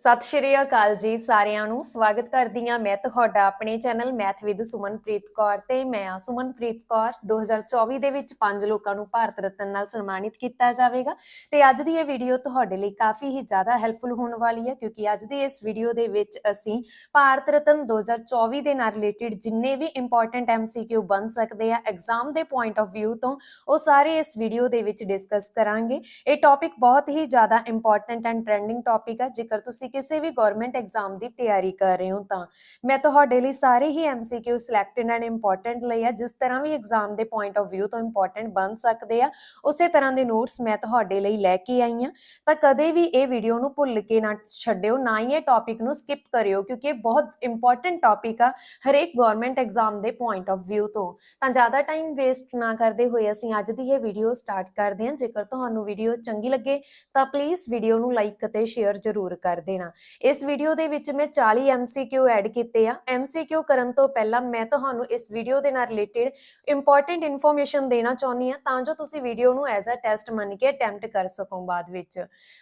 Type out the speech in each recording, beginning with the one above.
ਸਤਿ ਸ਼੍ਰੀ ਅਕਾਲ ਜੀ ਸਾਰਿਆਂ ਨੂੰ। ਸਵਾਗਤ ਕਰਦੀ ਹਾਂ ਮੈਂ ਤੁਹਾਡਾ ਆਪਣੇ channel math with Sumanpreet Kaur ਤੇ ਮੈਂ ਆ ਸੁਮਨਪ੍ਰੀਤ ਕੌਰ। 2024 ਦੇ ਵਿੱਚ ਪੰਜ ਲੋਕਾਂ ਨੂੰ ਭਾਰਤ ਰਤਨ ਨਾਲ ਸਨਮਾਨਿਤ ਕੀਤਾ ਜਾਵੇਗਾ ਤੇ ਅੱਜ ਦੀ ਇਹ ਵੀਡੀਓ ਤੁਹਾਡੇ ਲਈ ਕਾਫੀ ਹੀ ਜ਼ਿਆਦਾ ਹੈਲਪਫੁਲ ਹੋਣ ਵਾਲੀ ਹੈ ਕਿਉਂਕਿ ਅੱਜ ਦੀ ਇਸ ਵੀਡੀਓ ਦੇ ਵਿੱਚ ਅਸੀਂ ਭਾਰਤ ਰਤਨ 2024 ਦੇ ਨਾਲ ਰਿਲੇਟਡ ਜਿੰਨੇ ਵੀ ਇੰਪੋਰਟੈਂਟ ਐਮਸੀਕਿਊ ਬਣ ਸਕਦੇ ਆ ਐਗਜ਼ਾਮ ਦੇ ਪੁਆਇੰਟ ਆਫ View ਤੋਂ ਉਹ ਸਾਰੇ ਇਸ ਵੀਡੀਓ ਦੇ ਵਿੱਚ ਡਿਸਕਸ ਕਰਾਂਗੇ। ਇਹ ਟੌਪਿਕ ਬਹੁਤ ਹੀ ਜ਼ਿਆਦਾ ਇੰਪੋਰਟੈਂਟ ਐਂਡ ਟ੍ਰੈਂਡਿੰਗ ਟੌਪਿਕ ਹੈ ਜੇਕਰ ਤੁਸੀਂ ਕਿਸੇ ਵੀ ਗਵਰਨਮੈਂਟ ਐਗਜ਼ਾਮ ਦੀ ਤਿਆਰੀ ਕਰ ਰਹੇ ਹੋ ਤਾਂ ਮੈਂ ਤੁਹਾਡੇ ਲਈ ਸਾਰੇ ਹੀ ਐਮਸੀਕਿਊ ਸਿਲੈਕਟਡ ਐਂਡ ਇੰਪੋਰਟੈਂਟ ਲਈ ਆ, ਜਿਸ ਤਰ੍ਹਾਂ ਵੀ ਐਗਜ਼ਾਮ ਦੇ ਪੁਆਇੰਟ ਆਫ View ਤੋਂ ਇੰਪੋਰਟੈਂਟ ਬਣ ਸਕਦੇ ਆ, ਉਸੇ ਤਰ੍ਹਾਂ ਦੇ ਨੋਟਸ ਮੈਂ ਤੁਹਾਡੇ ਲਈ ਲੈ ਕੇ ਆਈ ਹਾਂ। ਤਾਂ ਕਦੇ ਵੀ ਇਹ ਵੀਡੀਓ ਨੂੰ ਭੁੱਲ ਕੇ ਨਾ ਛੱਡਿਓ, ਨਾ ਹੀ ਇਹ ਟੌਪਿਕ ਨੂੰ ਸਕਿਪ ਕਰਿਓ, ਕਿਉਂਕਿ ਇਹ ਬਹੁਤ ਇੰਪੋਰਟੈਂਟ ਟੌਪਿਕ ਆ ਹਰੇਕ ਗਵਰਨਮੈਂਟ ਐਗਜ਼ਾਮ ਦੇ ਪੁਆਇੰਟ ਆਫ View ਤੋਂ। ਤਾਂ ਜ਼ਿਆਦਾ ਟਾਈਮ ਵੇਸਟ ਨਾ ਕਰਦੇ ਹੋਏ ਅਸੀਂ ਅੱਜ ਦੀ ਇਹ ਵੀਡੀਓ ਸਟਾਰਟ ਕਰਦੇ ਹਾਂ। ਜੇਕਰ ਤੁਹਾਨੂੰ ਵੀਡੀਓ ਚੰਗੀ ਲੱਗੇ ਤਾਂ ਪਲੀਜ਼ ਵੀਡੀਓ ਨੂੰ ਲਾਈਕ ਅਤੇ ਸ਼ੇਅਰ ਜ਼ਰੂਰ ਕਰ ਦਿਓ ਦੇਣਾ। ਇਸ ਵੀਡੀਓ ਦੇ ਵਿੱਚ ਮੈਂ 40 MCQ ਐਡ ਕੀਤੇ ਆ। MCQ ਕਰਨ ਤੋਂ ਪਹਿਲਾਂ ਮੈਂ ਤੁਹਾਨੂੰ ਇਸ ਵੀਡੀਓ ਦੇ ਨਾਲ ਰਿਲੇਟਡ ਇੰਪੋਰਟੈਂਟ ਇਨਫੋਰਮੇਸ਼ਨ ਦੇਣਾ ਚਾਹੁੰਦੀ ਆ ਤਾਂ ਜੋ ਤੁਸੀਂ ਵੀਡੀਓ ਨੂੰ ਐਜ਼ ਅ ਟੈਸਟ ਮੰਨ ਕੇ ਅਟੈਂਪਟ ਕਰ ਸਕੋ ਬਾਅਦ ਵਿੱਚ।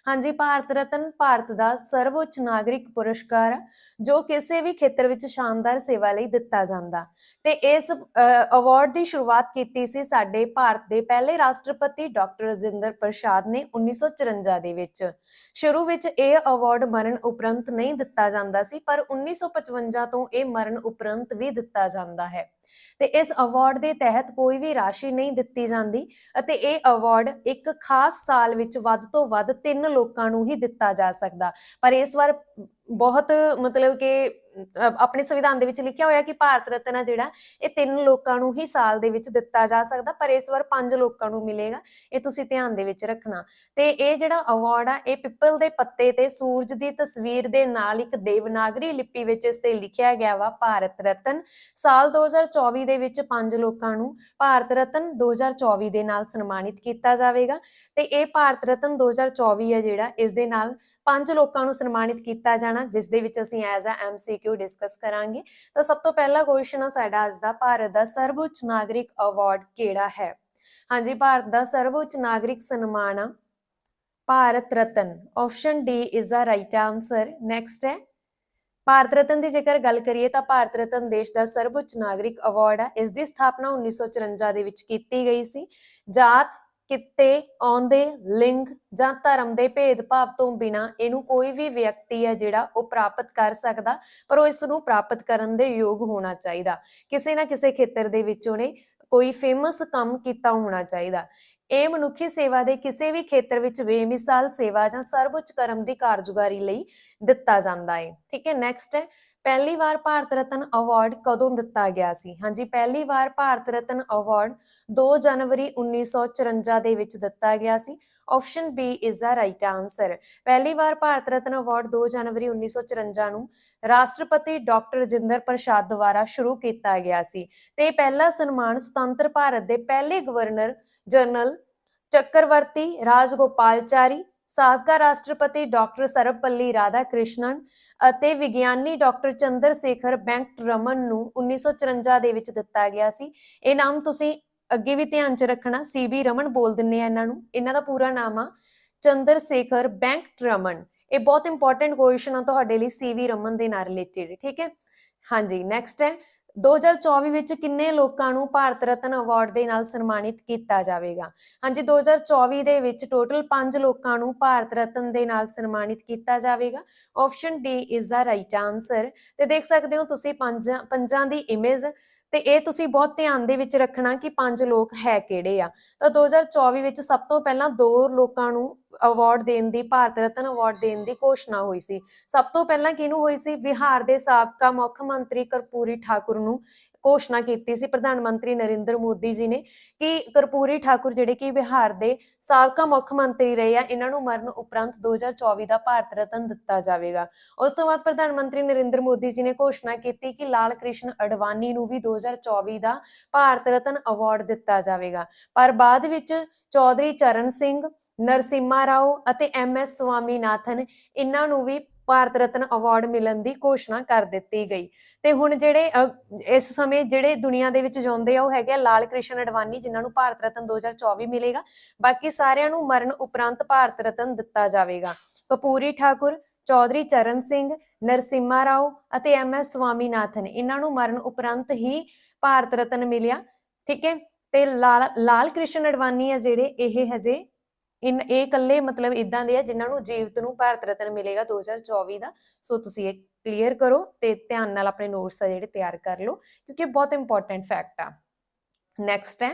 ਹਾਂਜੀ, ਭਾਰਤ ਰਤਨ ਭਾਰਤ ਦਾ ਸਰਵਉੱਚ ਨਾਗਰਿਕ ਪੁਰਸਕਾਰ ਜੋ ਕਿਸੇ ਵੀ ਖੇਤਰ ਵਿੱਚ ਸ਼ਾਨਦਾਰ ਸੇਵਾ ਲਈ ਦਿੱਤਾ ਜਾਂਦਾ। ਤੇ ਇਸ ਅਵਾਰਡ ਦੀ ਸ਼ੁਰੂਆਤ ਕੀਤੀ ਸੀ ਸਾਡੇ ਭਾਰਤ ਦੇ ਪਹਿਲੇ ਰਾਸ਼ਟਰਪਤੀ ਡਾਕਟਰ ਰਜਿੰਦਰ ਪ੍ਰਸਾਦ ਨੇ 1954 ਦੇ ਵਿੱਚ। ਸ਼ੁਰੂ ਵਿੱਚ ਇਹ ਅਵਾਰਡ ਮਰਨ ਉਪਰੰਤ ਨਹੀਂ ਦਿੱਤਾ ਜਾਂਦਾ ਸੀ, ਪਰ 1955 ਤੋਂ ਇਹ ਮਰਨ ਉਪਰੰਤ ਵੀ ਦਿੱਤਾ ਜਾਂਦਾ ਹੈ। ਤੇ ਇਸ ਅਵਾਰਡ ਦੇ ਤਹਿਤ ਕੋਈ ਵੀ ਰਾਸ਼ੀ ਨਹੀਂ ਦਿੱਤੀ ਜਾਂਦੀ ਅਤੇ ਇਹ ਅਵਾਰਡ ਇੱਕ ਖਾਸ ਸਾਲ ਵਿੱਚ ਵੱਧ ਤੋਂ ਵੱਧ ਤਿੰਨ ਲੋਕਾਂ ਨੂੰ ਹੀ ਦਿੱਤਾ ਜਾ ਸਕਦਾ। ਪਰ ਇਸ ਵਾਰ ਬਹੁਤ ਮਤਲਬ ਕਿ ਆਪਣੇ ਸੰਵਿਧਾਨ ਦੇ ਵਿੱਚ ਲਿਖਿਆ ਹੋਇਆ ਕਿ ਭਾਰਤ ਰਤਨ ਆ ਜਿਹੜਾ, ਇਹ ਤਿੰਨ ਲੋਕਾਂ ਨੂੰ ਹੀ ਸਾਲ ਦੇ ਵਿੱਚ ਦਿੱਤਾ ਜਾ ਸਕਦਾ, ਪਰ ਇਸ ਵਾਰ ਪੰਜ ਲੋਕਾਂ ਨੂੰ ਮਿਲੇਗਾ, ਇਹ ਤੁਸੀਂ ਧਿਆਨ ਦੇ ਵਿੱਚ ਰੱਖਣਾ। ਤੇ ਇਹ ਜਿਹੜਾ ਅਵਾਰਡ ਆ, ਇਹ ਪਿੱਪਲ ਦੇ ਪੱਤੇ ਤੇ ਸੂਰਜ ਦੀ ਤਸਵੀਰ ਦੇ ਨਾਲ ਇੱਕ ਦੇਵਨਾਗਰੀ ਲਿਪੀ ਵਿੱਚ ਇਸ ਤੇ ਲਿਖਿਆ ਗਿਆ ਵਾ, ਭਾਰਤ ਰਤਨ। ਸਾਲ 2024 ਦੇ ਵਿੱਚ ਪੰਜ ਲੋਕਾਂ ਨੂੰ ਭਾਰਤ ਰਤਨ 2024 ਦੇ ਨਾਲ ਸਨਮਾਨਿਤ ਕੀਤਾ ਜਾਵੇਗਾ। ਤੇ ਇਹ ਭਾਰਤ ਰਤਨ 2024 ਹੈ ਜਿਹੜਾ, ਇਸ ਦੇ ਨਾਲ ਪੰਜ ਲੋਕਾਂ ਨੂੰ ਸਨਮਾਨਿਤ ਕੀਤਾ ਜਾਣਾ, ਜਿਸ ਦੇ ਵਿੱਚ ਅਸੀਂ ਐਜ਼ ਅ ਐਮਸੀਕਿਊ ਡਿਸਕਸ ਕਰਾਂਗੇ। ਤਾਂ ਸਭ ਤੋਂ ਪਹਿਲਾ ਕੁਐਸਚਨ ਆ ਸਾਡਾ ਅੱਜ ਦਾ, ਭਾਰਤ ਦਾ ਸਰਵਉੱਚ ਨਾਗਰਿਕ ਅਵਾਰਡ ਕਿਹੜਾ ਹੈ? ਹਾਂਜੀ, ਭਾਰਤ ਦਾ ਸਰਵਉੱਚ ਨਾਗਰਿਕ ਸਨਮਾਨ ਆ Bharat Ratna. Option D is the right answer next ਹੈ। ਭਾਰਤ ਰਤਨ ਦੀ ਜੇਕਰ ਗੱਲ ਕਰੀਏ ਤਾਂ ਭਾਰਤ ਰਤਨ ਦੇਸ਼ ਦਾ ਸਰਵਉੱਚ ਨਾਗਰਿਕ ਅਵਾਰਡ ਹੈ। ਇਸ ਦੀ ਸਥਾਪਨਾ 1954 ਦੇ ਵਿੱਚ ਕੀਤੀ ਗਈ ਸੀ। ਜਾਤ, ਕਿੱਤੇ, ਆਉਂਦੇ, ਲਿੰਗ ਜਾਂ ਧਰਮ ਦੇ ਭੇਦਭਾਵ ਤੋਂ ਬਿਨਾ ਇਹਨੂੰ ਕੋਈ ਵੀ ਵਿਅਕਤੀ ਹੈ ਜਿਹੜਾ ਉਹ ਪ੍ਰਾਪਤ ਕਰ ਸਕਦਾ, ਪਰ ਉਹ ਇਸ ਨੂੰ ਪ੍ਰਾਪਤ ਕਰਨ ਦੇ ਯੋਗ ਹੋਣਾ ਚਾਹੀਦਾ। ਕਿਸੇ ਨਾ ਕਿਸੇ ਖੇਤਰ ਦੇ ਵਿੱਚ ਉਹਨੇ ਕੋਈ ਫੇਮਸ ਕੰਮ ਕੀਤਾ ਹੋਣਾ ਚਾਹੀਦਾ। ਇਹ ਮਨੁੱਖੀ ਸੇਵਾ ਦੇ ਕਿਸੇ ਵੀ ਖੇਤਰ ਵਿੱਚ ਬੇਮਿਸਾਲ ਸੇਵਾ ਜਾਂ ਸਰਵਉੱਚ ਕਰਮ ਦੀ ਕਾਰਜਕਾਰੀ ਲਈ ਦਿੱਤਾ ਜਾਂਦਾ ਹੈ ਠੀਕ ਹੈ ਨੈਕਸਟ ਹੈ, ਪਹਿਲੀ ਵਾਰ ਭਾਰਤ ਰਤਨ ਅਵਾਰਡ ਕਦੋਂ ਦਿੱਤਾ ਗਿਆ ਸੀ? ਹਾਂਜੀ, ਪਹਿਲੀ ਵਾਰ ਭਾਰਤ ਰਤਨ ਅਵਾਰਡ 2 ਜਨਵਰੀ 1954 ਦੇ ਵਿੱਚ ਦਿੱਤਾ ਗਿਆ ਸੀ। Option B is the right answer ਪਹਿਲੀ ਵਾਰ ਭਾਰਤ ਰਤਨ ਅਵਾਰਡ 2 ਜਨਵਰੀ 1954 ਨੂੰ ਰਾਸ਼ਟਰਪਤੀ ਡਾਕਟਰ ਰਜਿੰਦਰ ਪ੍ਰਸਾਦ ਦੁਆਰਾ ਸ਼ੁਰੂ ਕੀਤਾ ਗਿਆ ਸੀ। ਤੇ ਪਹਿਲਾ ਸਨਮਾਨ ਸੁਤੰਤਰ ਭਾਰਤ ਦੇ ਪਹਿਲੇ ਗਵਰਨਰ ਜਨਰਲ ਚੱਕਰਵਰਤੀ ਰਾਜਗੋਪਾਲਚਾਰੀ ਸਾਬਕਾ ਰਾਸ਼ਟਰਪਤੀ ਡਾਕਟਰ ਸਰਵਪੱਲੀ ਰਾਧਾ ਕ੍ਰਿਸ਼ਨਨ ਅਤੇ ਵਿਗਿਆਨੀ ਡਾਕਟਰ ਚੰਦਰ ਸ਼ੇਖਰ ਬੈਂਕਟ ਰਮਨ ਨੂੰ 1954 ਦੇ ਵਿੱਚ ਦਿੱਤਾ ਗਿਆ ਸੀ। ਇਹ ਨਾਮ ਤੁਸੀਂ ਅੱਗੇ ਵੀ ਧਿਆਨ 'ਚ ਰੱਖਣਾ। ਸੀਬੀ ਰਮਨ ਬੋਲ ਦਿੰਨੇ ਆ ਇਹਨਾਂ ਨੂੰ। ਇਹਨਾਂ ਦਾ ਪੂਰਾ ਨਾਮ ਆ ਚੰਦਰ ਸ਼ੇਖਰ ਬੈਂਕਟ ਰਮਨ। ਇਹ ਬਹੁਤ ਇੰਪੋਰਟੈਂਟ ਕੁਐਸਚਨ ਆ ਤੁਹਾਡੇ ਲਈ ਸੀਵੀ ਰਮਨ ਦੇ ਨਾਲ ਰਿਲੇਟਡ ਠੀਕ ਹੈ? ਹਾਂਜੀ ਨੈਕਸਟ ਹੈ। 2024 ਵਿੱਚ ਕਿੰਨੇ ਲੋਕਾਂ ਨੂੰ ਭਾਰਤ ਰਤਨ ਅਵਾਰਡ ਦੇ ਨਾਲ ਸਨਮਾਨਿਤ ਕੀਤਾ ਜਾਵੇਗਾ? ਹਾਂਜੀ 2024 ਦੇ ਵਿੱਚ ਟੋਟਲ 5 ਲੋਕਾਂ ਨੂੰ ਭਾਰਤ ਰਤਨ ਦੇ ਨਾਲ ਸਨਮਾਨਿਤ ਕੀਤਾ ਜਾਵੇਗਾ। Option D is the right answer ਤੇ ਦੇਖ ਸਕਦੇ ਹੋ ਤੁਸੀਂ ਪੰਜ, ਪੰਜਾਂ ਦੀ ਇਮੇਜ ਤੇ ਇਹ ਤੁਸੀਂ ਬਹੁਤ ਧਿਆਨ ਦੇ ਵਿੱਚ ਰੱਖਣਾ ਕਿ ਪੰਜ ਲੋਕ ਹੈ ਕਿਹੜੇ ਆ? ਤਾਂ 2024 ਵਿੱਚ ਸਭ ਤੋਂ ਪਹਿਲਾਂ ਦੋ ਲੋਕਾਂ ਨੂੰ ਅਵਾਰਡ ਦੇਣ ਦੀ, ਭਾਰਤ ਰਤਨ ਅਵਾਰਡ ਦੇਣ ਦੀ ਘੋਸ਼ਣਾ ਹੋਈ ਸੀ। ਸਭ ਤੋਂ ਪਹਿਲਾਂ ਕਿਹਨੂੰ ਹੋਈ ਸੀ? ਬਿਹਾਰ ਦੇ ਸਾਬਕਾ ਮੁੱਖ ਮੰਤਰੀ ਕਰਪੂਰੀ ਠਾਕੁਰ ਨੂੰ ਘੋਸ਼ਣਾ ਕੀਤੀ ਸੀ। ਪ੍ਰਧਾਨ ਮੰਤਰੀ ਨਰਿੰਦਰ ਮੋਦੀ ਜੀ ਨੇ ਕਿ ਕਰਪੂਰੀ ਠਾਕੁਰ ਜਿਹੜੇ ਕਿ ਬਿਹਾਰ ਦੇ ਸਾਬਕਾ ਮੁੱਖ ਮੰਤਰੀ ਰਹੇ ਆ, ਇਹਨਾਂ ਨੂੰ ਮਰਨ ਉਪਰੰਤ 2024 ਦਾ ਭਾਰਤ ਰਤਨ ਦਿੱਤਾ ਜਾਵੇਗਾ। ਉਸ ਤੋਂ ਬਾਅਦ ਪ੍ਰਧਾਨ ਮੰਤਰੀ ਨਰਿੰਦਰ ਮੋਦੀ ਜੀ ਨੇ ਘੋਸ਼ਣਾ ਕੀਤੀ ਕਿ ਲਾਲ ਕ੍ਰਿਸ਼ਨ ਅਡਵਾਨੀ ਨੂੰ ਵੀ 2024 ਦਾ ਭਾਰਤ ਰਤਨ ਅਵਾਰਡ ਦਿੱਤਾ ਜਾਵੇਗਾ। ਪਰ ਬਾਅਦ ਵਿੱਚ ਚੌਧਰੀ ਚਰਨ ਸਿੰਘ ਨਰਸਿਮਾ ਰਾਓ ਅਤੇ ਐਮ ਐਸ ਸਵਾਮੀਨਾਥਨ ਇਹਨਾਂ ਨੂੰ ਵੀ ਭਾਰਤ ਰਤਨ ਅਵਾਰਡ ਮਿਲਣ ਦੀ ਘੋਸ਼ਣਾ ਕਰ ਦਿੱਤੀ ਗਈ। ਤੇ ਹੁਣ ਜਿਹੜੇ ਇਸ ਸਮੇਂ ਜਿਹੜੇ ਦੁਨੀਆ ਦੇ ਵਿੱਚ ਜਿਉਂਦੇ ਆ, ਉਹ ਹੈਗੇ ਆ ਲਾਲ ਕ੍ਰਿਸ਼ਨ ਅਡਵਾਨੀ, ਜਿਨ੍ਹਾਂ ਨੂੰ ਭਾਰਤ ਰਤਨ 2024 ਮਿਲੇਗਾ। ਬਾਕੀ ਸਾਰਿਆਂ ਨੂੰ ਮਰਨ ਉਪਰੰਤ ਭਾਰਤ ਰਤਨ ਦਿੱਤਾ ਜਾਵੇਗਾ। ਕਪੂਰੀ ਠਾਕੁਰ, ਚੌਧਰੀ ਚਰਨ ਸਿੰਘ, ਨਰਸਿਮਾ ਰਾਓ ਅਤੇ ਐਮ ਐਸ ਸਵਾਮੀਨਾਥਨ ਇਹਨਾਂ ਨੂੰ ਮਰਨ ਉਪਰੰਤ ਹੀ ਭਾਰਤ ਰਤਨ ਮਿਲਿਆ। ਠੀਕ ਹੈ? ਤੇ ਲਾਲ ਲਾਲ ਕ੍ਰਿਸ਼ਨ ਅਡਵਾਨੀ ਆ ਜਿਹੜੇ, ਇਹ ਹਜੇ ਇਨ, ਇਹ ਇਕੱਲੇ ਮਤਲਬ ਇਦਾਂ ਦੇ ਆ ਜਿਨ੍ਹਾਂ ਨੂੰ ਜੀਵਤ ਨੂੰ ਭਾਰਤ ਰਤਨ ਮਿਲੇਗਾ 2024 ਦਾ। ਸੋ ਤੁਸੀਂ ਇਹ ਕਲੀਅਰ ਕਰੋ ਤੇ ਧਿਆਨ ਨਾਲ ਆਪਣੇ ਨੋਟਸ ਆ ਜਿਹੜੇ ਤਿਆਰ ਕਰ ਲਓ, ਕਿਉਂਕਿ ਬਹੁਤ ਇੰਪੋਰਟੈਂਟ ਫੈਕਟ ਆ। ਨੈਕਸਟ ਹੈ,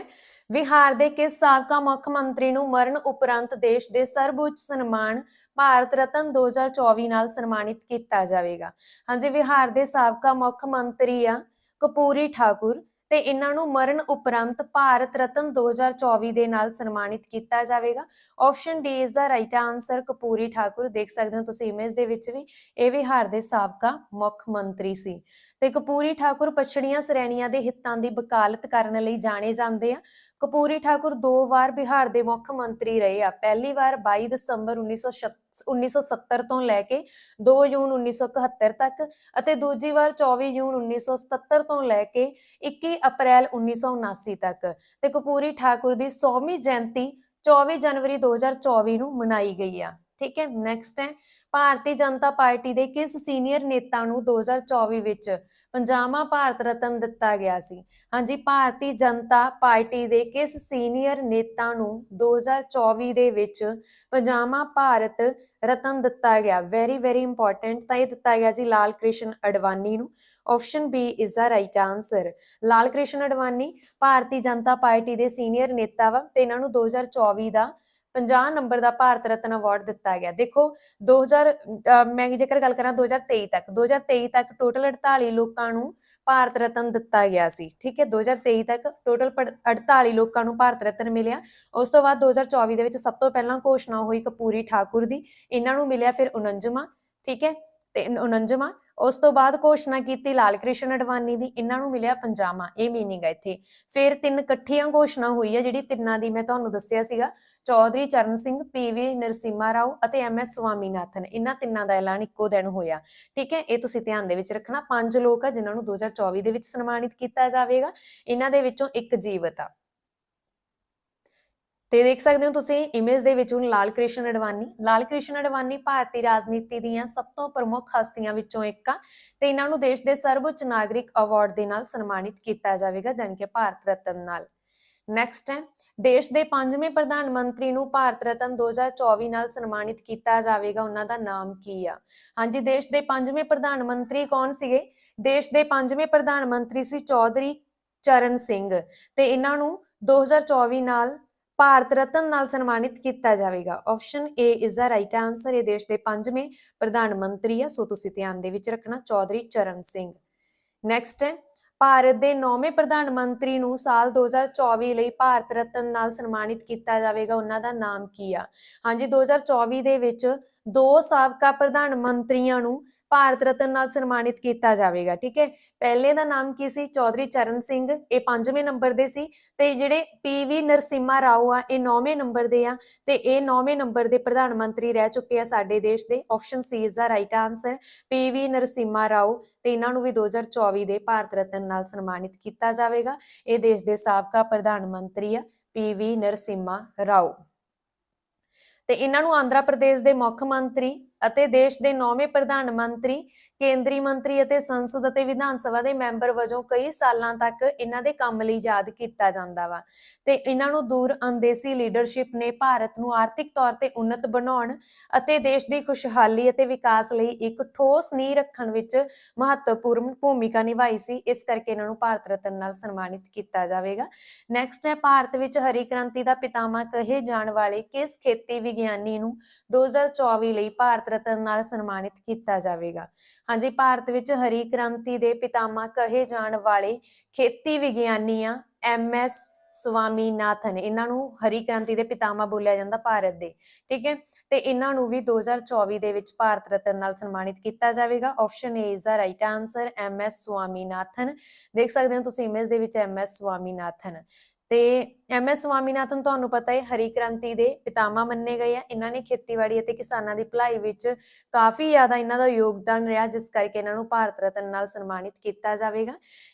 ਵਿਹਾਰ ਦੇ ਕਿਸ ਸਾਬਕਾ ਮੁੱਖ ਮੰਤਰੀ ਨੂੰ ਮਰਨ ਉਪਰੰਤ ਦੇਸ਼ ਦੇ ਸਰਵਉੱਚ ਸਨਮਾਨ ਭਾਰਤ ਰਤਨ 2024 ਨਾਲ ਸਨਮਾਨਿਤ ਕੀਤਾ ਜਾਵੇਗਾ। ਹਾਂਜੀ, ਵਿਹਾਰ ਦੇ ਸਾਬਕਾ ਮੁੱਖ ਮੰਤਰੀ ਆ ਕਪੂਰੀ ਠਾਕੁਰ ਤੇ ਇਹਨਾਂ ਨੂੰ ਮਰਨ ਉਪਰੰਤ ਭਾਰਤ ਰਤਨ 2024 ਦੇ ਨਾਲ ਸਨਮਾਨਿਤ ਕੀਤਾ ਜਾਵੇਗਾ। Option D is the right answer Karpoori Thakur, ਦੇਖ ਸਕਦੇ ਹੋ ਤੁਸੀਂ ਇਮੇਜ ਦੇ ਵਿੱਚ ਵੀ, ਇਹ ਵਿਹਾਰ ਦੇ ਸਾਬਕਾ ਮੁੱਖ ਮੰਤਰੀ ਸੀ। ਤੇ ਕਪੂਰੀ ਠਾਕੁਰ, ਪਛੜੀਆਂ ਸ਼੍ਰੇਣੀਆਂ ਦੇ ਹਿੱਤਾਂ ਦੀ ਵਕਾਲਤ ਕਰਨ ਲਈ ਜਾਣੇ ਜਾਂਦੇ ਆ। ਕਪੂਰੀ ਠਾਕੁਰ ਦੋ ਵਾਰ ਬਿਹਾਰ ਦੇ ਮੁੱਖ ਮੰਤਰੀ ਰਹੇ ਆ। ਪਹਿਲੀ ਵਾਰ 22 ਦਸੰਬਰ 1970 ਤੋਂ ਲੈ ਕੇ 2 ਜੂਨ 1971 ਤੱਕ ਅਤੇ ਦੂਜੀ ਵਾਰ 24 ਜੂਨ 1977 ਤੋਂ ਲੈ ਕੇ 21 ਅਪ੍ਰੈਲ 1979 ਤੱਕ ਤੇ ਕਪੂਰੀ ਠਾਕੁਰ ਦੀ 100ਵੀਂ ਜਯੰਤੀ 24 ਜਨਵਰੀ 2024 ਨੂੰ ਮਨਾਈ ਗਈ ਆ। ਠੀਕ ਹੈ ਨੈਕਸਟ ਹੈ। ਭਾਰਤੀ ਜਨਤਾ ਪਾਰਟੀ ਦੇ ਕਿਸ ਸੀਨੀਅਰ ਨੇਤਾ ਨੂੰ 2024 ਵਿੱਚ ਪੰਜਾਬਾ ਭਾਰਤ ਰਤਨ ਦਿੱਤਾ ਗਿਆ ਸੀ। ਹਾਂਜੀ, ਭਾਰਤੀ ਜਨਤਾ ਪਾਰਟੀ ਦੇ ਕਿਸ ਸੀਨੀਅਰ ਨੇਤਾ ਨੂੰ 2024 ਦੇ ਵਿੱਚ ਪੰਜਾਬਾ ਭਾਰਤ ਰਤਨ ਦਿੱਤਾ ਗਿਆ? ਵੈਰੀ ਵੈਰੀ ਇੰਪੋਰਟੈਂਟ ਤਾਂ ਇਹ ਦਿੱਤਾ ਗਿਆ ਜੀ ਲਾਲ ਕ੍ਰਿਸ਼ਨ ਅਡਵਾਨੀ ਨੂੰ। Option B is the right answer Lal Krishna Advani Bharatiya Janata party ਦੇ ਸੀਨੀਅਰ ਨੇਤਾ ਵਾ ਤੇ ਇਹਨਾਂ ਨੂੰ 2024 ਦਾ 50 ਨੰਬਰ ਦਾ ਭਾਰਤ ਰਤਨ ਅਵਾਰਡ ਦਿੱਤਾ ਗਿਆ। ਦੇਖੋ 2000 ਮੈਂ ਜੇਕਰ ਗੱਲ ਕਰਾਂ 2023 ਤੱਕ 2023 ਤੱਕ ਟੋਟਲ 48 ਲੋਕਾਂ ਨੂੰ ਭਾਰਤ ਰਤਨ ਦਿੱਤਾ ਗਿਆ ਸੀ, ਠੀਕ ਹੈ? 2023 ਤੱਕ ਟੋਟਲ 48 ਲੋਕਾਂ ਨੂੰ ਭਾਰਤ ਰਤਨ ਮਿਲਿਆ। ਉਸ ਤੋਂ ਬਾਅਦ 2024 ਦੇ ਵਿੱਚ ਸਭ ਤੋਂ ਪਹਿਲਾਂ ਘੋਸ਼ਣਾ ਹੋਈ ਕਪੂਰੀ ਠਾਕੁਰ ਦੀ, ਇਹਨਾਂ ਨੂੰ ਮਿਲਿਆ ਫਿਰ 49ਵਾਂ ਠੀਕ ਹੈ? ਤੇ 49ਵਾਂ ਉਸ ਤੋਂ ਬਾਅਦ ਘੋਸ਼ਣਾ ਕੀਤੀ ਲਾਲ ਕ੍ਰਿਸ਼ਨ ਅਡਵਾਨੀ ਦੀ, ਇਹਨਾਂ ਨੂੰ ਮਿਲਿਆ 50ਵਾਂ ਇਹ ਮੀਨਿੰਗ ਹੈ ਇੱਥੇ। ਫਿਰ ਤਿੰਨ ਇਕੱਠੀਆਂ ਘੋਸ਼ਣਾ ਹੋਈ ਹੈ ਜਿਹੜੀ ਤਿੰਨਾਂ ਦੀ ਮੈਂ ਤੁਹਾਨੂੰ ਦੱਸਿਆ ਸੀਗਾ, ਚੌਧਰੀ ਚਰਨ ਸਿੰਘ ਪੀਵੀ ਨਰਸਿਮਾ ਰਾਓ ਅਤੇ ਐਮ ਐਸ ਸਵਾਮੀਨਾਥਨ, ਇਹਨਾਂ ਤਿੰਨਾਂ ਦਾ ਐਲਾਨ ਇੱਕੋ ਦਿਨ ਹੋਇਆ। ਠੀਕ ਹੈ, ਇਹ ਤੁਸੀਂ ਧਿਆਨ ਦੇ ਵਿੱਚ ਰੱਖਣਾ, ਪੰਜ ਲੋਕ ਆ ਜਿਨ੍ਹਾਂ ਨੂੰ 2024 ਦੇ ਵਿੱਚ ਸਨਮਾਨਿਤ ਕੀਤਾ ਜਾਵੇਗਾ, ਇਹਨਾਂ ਦੇ ਵਿੱਚੋਂ ਇੱਕ ਜੀਵਤ ਆ। ਤੇ ਦੇਖ ਸਕਦੇ ਹੋ ਤੁਸੀਂ ਇਮੇਜ ਦੇ ਵਿੱਚ ਹੁਣ ਲਾਲ ਕ੍ਰਿਸ਼ਨ ਅਡਵਾਨੀ, ਲਾਲ ਕ੍ਰਿਸ਼ਨ ਅਡਵਾਨੀ ਭਾਰਤੀ ਰਾਜਨੀਤੀ ਦੀਆਂ ਸਭ ਤੋਂ ਪ੍ਰਮੁੱਖ ਹਸਤੀਆਂ ਵਿੱਚੋਂ ਇੱਕ ਆ ਤੇ ਇਹਨਾਂ ਨੂੰ ਦੇਸ਼ ਦੇ ਸਰਵਉੱਚ ਨਾਗਰਿਕ ਅਵਾਰਡ ਦੇ ਨਾਲ ਸਨਮਾਨਿਤ ਕੀਤਾ ਜਾਵੇਗਾ ਜਾਣੀ ਕਿ ਭਾਰਤ ਰਤਨ ਨਾਲ। ਨੈਕਸਟ ਹੈ, ਦੇਸ਼ ਦੇ ਪੰਜਵੇਂ ਪ੍ਰਧਾਨ ਮੰਤਰੀ ਨੂੰ ਭਾਰਤ ਰਤਨ 2024 ਨਾਲ ਸਨਮਾਨਿਤ ਕੀਤਾ ਜਾਵੇਗਾ, ਉਹਨਾਂ ਦਾ ਨਾਮ ਕੀ ਆ? ਹਾਂਜੀ, ਦੇਸ਼ ਦੇ ਪੰਜਵੇਂ ਪ੍ਰਧਾਨ ਮੰਤਰੀ ਕੌਣ ਸੀਗੇ? ਦੇਸ਼ ਦੇ ਪੰਜਵੇਂ ਪ੍ਰਧਾਨ ਮੰਤਰੀ ਸੀ ਚੌਧਰੀ ਚਰਨ ਸਿੰਘ ਤੇ ਇਹਨਾਂ ਨੂੰ 2024 ਨਾਲ ਭਾਰਤ ਰਤਨ ਨਾਲ ਸਨਮਾਨਿਤ ਕੀਤਾ ਜਾਵੇਗਾ। Option A is the right answer ਇਹ ਦੇਸ਼ ਦੇ ਪੰਜਵੇਂ ਪ੍ਰਧਾਨ ਮੰਤਰੀ ਆ। ਸੋ ਤੁਸੀਂ ਧਿਆਨ ਦੇ ਵਿੱਚ ਰੱਖਣਾ, ਚੌਧਰੀ ਚਰਨ ਸਿੰਘ। ਨੈਕਸਟ ਹੈ ਭਾਰਤ ਦੇ ਨੌਵੇਂ ਪ੍ਰਧਾਨ ਮੰਤਰੀ ਨੂੰ ਸਾਲ 2024 ਲਈ ਭਾਰਤ ਰਤਨ ਨਾਲ ਸਨਮਾਨਿਤ ਕੀਤਾ ਜਾਵੇਗਾ। ਉਹਨਾਂ ਦਾ ਨਾਮ ਕੀ ਆ? ਹਾਂਜੀ 2024 ਦੇ ਵਿੱਚ ਦੋ ਸਾਬਕਾ ਪ੍ਰਧਾਨ ਮੰਤਰੀਆਂ ਨੂੰ ਭਾਰਤ ਰਤਨ ਨਾਲ ਸਨਮਾਨਿਤ ਕੀਤਾ ਜਾਵੇਗਾ, ਠੀਕ ਹੈ? ਪਹਿਲੇ ਦਾ ਨਾਮ ਕੀ ਸੀ? ਚੌਧਰੀ ਚਰਨ ਸਿੰਘ, ਇਹ ਪੰਜਵੇਂ ਨੰਬਰ ਦੇ ਸੀ ਤੇ ਜਿਹੜੇ ਪੀਵੀ ਨਰਸਿਮਾ ਰਾਓ ਆ, ਇਹ ਨੌਵੇਂ ਨੰਬਰ ਦੇ ਆ ਤੇ ਇਹ ਨੌਵੇਂ ਨੰਬਰ ਦੇ ਪ੍ਰਧਾਨ ਮੰਤਰੀ ਰਹਿ ਚੁੱਕੇ ਆ ਸਾਡੇ ਦੇਸ਼ ਦੇ option C is the right answer P V Narasimha Rao ਤੇ ਇਹਨਾਂ ਨੂੰ ਵੀ 2024 ਦੇ ਭਾਰਤ ਰਤਨ ਨਾਲ ਸਨਮਾਨਿਤ ਕੀਤਾ ਜਾਵੇਗਾ, ਇਹ ਦੇਸ਼ ਦੇ ਸਾਬਕਾ ਪ੍ਰਧਾਨ ਮੰਤਰੀ ਆ ਪੀਵੀ ਨਰਸਿਮਾ ਰਾਓ। ਤੇ ਇਹਨਾਂ ਨੂੰ ਆਂਧਰਾ ਪ੍ਰਦੇਸ਼ ਦੇ ਮੁੱਖ ਮੰਤਰੀ ਅਤੇ ਦੇਸ਼ ਦੇ ਨੌਵੇਂ ਪ੍ਰਧਾਨ ਮੰਤਰੀ, ਕੇਂਦਰੀ ਮੰਤਰੀ ਅਤੇ ਸੰਸਦ ਅਤੇ ਵਿਧਾਨ ਸਭਾ ਦੇ ਮੈਂਬਰ ਵਜੋਂ ਕਈ ਸਾਲਾਂ ਤੱਕ ਇਹਨਾਂ ਦੇ ਕੰਮ ਲਈ ਯਾਦ ਕੀਤਾ ਜਾਂਦਾ ਵਾ। ਤੇ ਇਹਨਾਂ ਨੂੰ ਦੂਰ ਅੰਦੇਸੀ ਲੀਡਰਸ਼ਿਪ ਨੇ ਭਾਰਤ ਨੂੰ ਆਰਥਿਕ ਤੌਰ ਤੇ ਉન્નਤ ਬਣਾਉਣ ਅਤੇ ਦੇਸ਼ ਦੀ ਖੁਸ਼ਹਾਲੀ ਅਤੇ ਵਿਕਾਸ ਲਈ ਇੱਕ ਠੋਸ ਨੀਂਹ ਰੱਖਣ ਵਿੱਚ ਮਹੱਤਵਪੂਰਨ ਭੂਮਿਕਾ ਨਿਭਾਈ ਸੀ। ਇਸ ਕਰਕੇ ਇਹਨਾਂ ਨੂੰ ਭਾਰਤ ਰਤਨ ਨਾਲ ਸਨਮਾਨਿਤ ਕੀਤਾ ਜਾਵੇਗਾ। ਨੈਕਸਟ ਹੈ, ਭਾਰਤ ਵਿੱਚ ਹਰੀ ਕ੍ਰਾਂਤੀ ਦਾ ਪਿਤਾਮਾ ਕਹੇ ਜਾਣ ਵਾਲੇ ਕਿਸ ਖੇਤੀ ਵਿਗਿਆਨੀ ਨੂੰ 2024 ਲਈ ਭਾਰਤ ਰਤਨ ਨਾਲ ਸਨਮਾਨਿਤ ਕੀਤਾ ਜਾਵੇਗਾ। ਹਾਂਜੀ, ਭਾਰਤ ਵਿੱਚ ਹਰੀ ਕ੍ਰਾਂਤੀ ਦੇ ਪਿਤਾਮਾ ਕਹੇ ਜਾਣ ਵਾਲੇ ਖੇਤੀ ਵਿਗਿਆਨੀ ਆ ਐਮ ਐਸ ਸਵਾਮੀਨਾਥਨ, ਇਹਨਾਂ ਨੂੰ ਹਰੀ ਕ੍ਰਾਂਤੀ ਦੇ ਪਿਤਾਮਾ ਬੋਲਿਆ ਜਾਂਦਾ ਭਾਰਤ ਦੇ, ਠੀਕ ਹੈ? ਤੇ ਇਹਨਾਂ ਨੂੰ ਵੀ 2024 ਦੇ ਵਿੱਚ ਭਾਰਤ ਰਤਨ ਨਾਲ ਸਨਮਾਨਿਤ ਕੀਤਾ ਜਾਵੇਗਾ। Option A is the right answer M S Swaminathan. ਦੇਖ ਸਕਦੇ ਹੋ ਤੁਸੀਂ ਇਮੇਜ ਦੇ ਵਿੱਚ ਐਮ ਐਸ ਸਵਾਮੀਨਾਥਨ। ਤੇ ਐਮ ਐਸ ਸਵਾਮੀਨਾਥਨ ਤੁਹਾਨੂੰ ਪਤਾ ਹੈ, ਹਰੀ ਕ੍ਰਾਂਤੀ ਦੇ ਪਿਤਾਮਾ ਮੰਨੇ ਗਏ ਆ। ਇਹਨਾਂ ਨੇ ਖੇਤੀਬਾੜੀ ਅਤੇ ਕਿਸਾਨਾਂ ਦੀ ਭਲਾਈ ਵਿੱਚ ਕਾਫੀ ਜ਼ਿਆਦਾ ਇਹਨਾਂ ਦਾ ਯੋਗਦਾਨ ਰਿਹਾ, ਜਿਸ ਕਰਕੇ ਇਹਨਾਂ ਨੂੰ ਭਾਰਤ ਰਤਨ ਨਾਲ ਸਨਮਾਨਿਤ ਕੀਤਾ ਜਾਵੇਗਾ।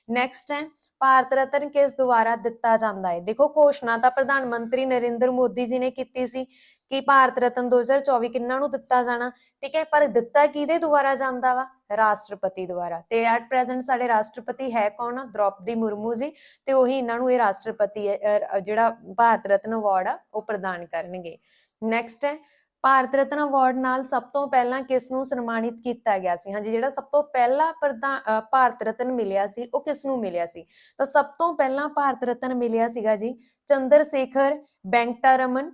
ਨੈਕਸਟ ਹੈ ਭਾਰਤ ਰਤਨ ਕਿਸ ਦੁਆਰਾ ਦਿੱਤਾ ਜਾਂਦਾ ਹੈ। ਦੇਖੋ, ਘੋਸ਼ਣਾ ਤਾਂ ਪ੍ਰਧਾਨ ਮੰਤਰੀ ਨਰਿੰਦਰ ਮੋਦੀ ਜੀ ਨੇ ਕੀਤੀ ਸੀ ਕਿ ਭਾਰਤ ਰਤਨ 2024 ਕਿੰਨਾਂ ਨੂੰ ਦਿੱਤਾ ਜਾਣਾ? ਠੀਕ ਹੈ, ਪਰ ਦਿੱਤਾ ਕਿਹਦੇ ਦੁਆਰਾ ਜਾਂਦਾ ਵਾ? ਰਾਸ਼ਟਰਪਤੀ ਦੁਆਰਾ। ਤੇ ਐਟ ਪ੍ਰੈਜ਼ੈਂਟ ਸਾਡੇ ਰਾਸ਼ਟਰਪਤੀ ਹੈ ਕੌਣ ਆ? ਦ੍ਰੋਪਦੀ ਮੁਰਮੂ ਜੀ। ਤੇ ਉਹੀ ਇਹਨਾਂ ਨੂੰ ਇਹ ਰਾਸ਼ਟਰਪਤੀ ਜਿਹੜਾ ਭਾਰਤ ਰਤਨ ਅਵਾਰਡ ਆ, ਉਹ ਪ੍ਰਦਾਨ ਕਰਨਗੇ। ਨੈਕਸਟ ਹੈ ਭਾਰਤ ਰਤਨ ਅਵਾਰਡ ਨਾਲ ਸਭ ਤੋਂ ਪਹਿਲਾਂ ਕਿਸ ਨੂੰ ਸਨਮਾਨਿਤ ਕੀਤਾ ਗਿਆ ਸੀ? ਹਾਂਜੀ, ਜਿਹੜਾ ਸਭ ਤੋਂ ਪਹਿਲਾ ਭਾਰਤ ਰਤਨ ਮਿਲਿਆ ਸੀ, ਉਹ ਕਿਸ ਨੂੰ ਮਿਲਿਆ ਸੀ? ਤਾਂ ਸਭ ਤੋਂ ਪਹਿਲਾਂ ਭਾਰਤ ਰਤਨ ਮਿਲਿਆ ਸੀਗਾ ਜੀ ਚੰਦਰ ਸ਼ੇਖਰ, ਬੈਂਕਟਾ ਰਮਨ,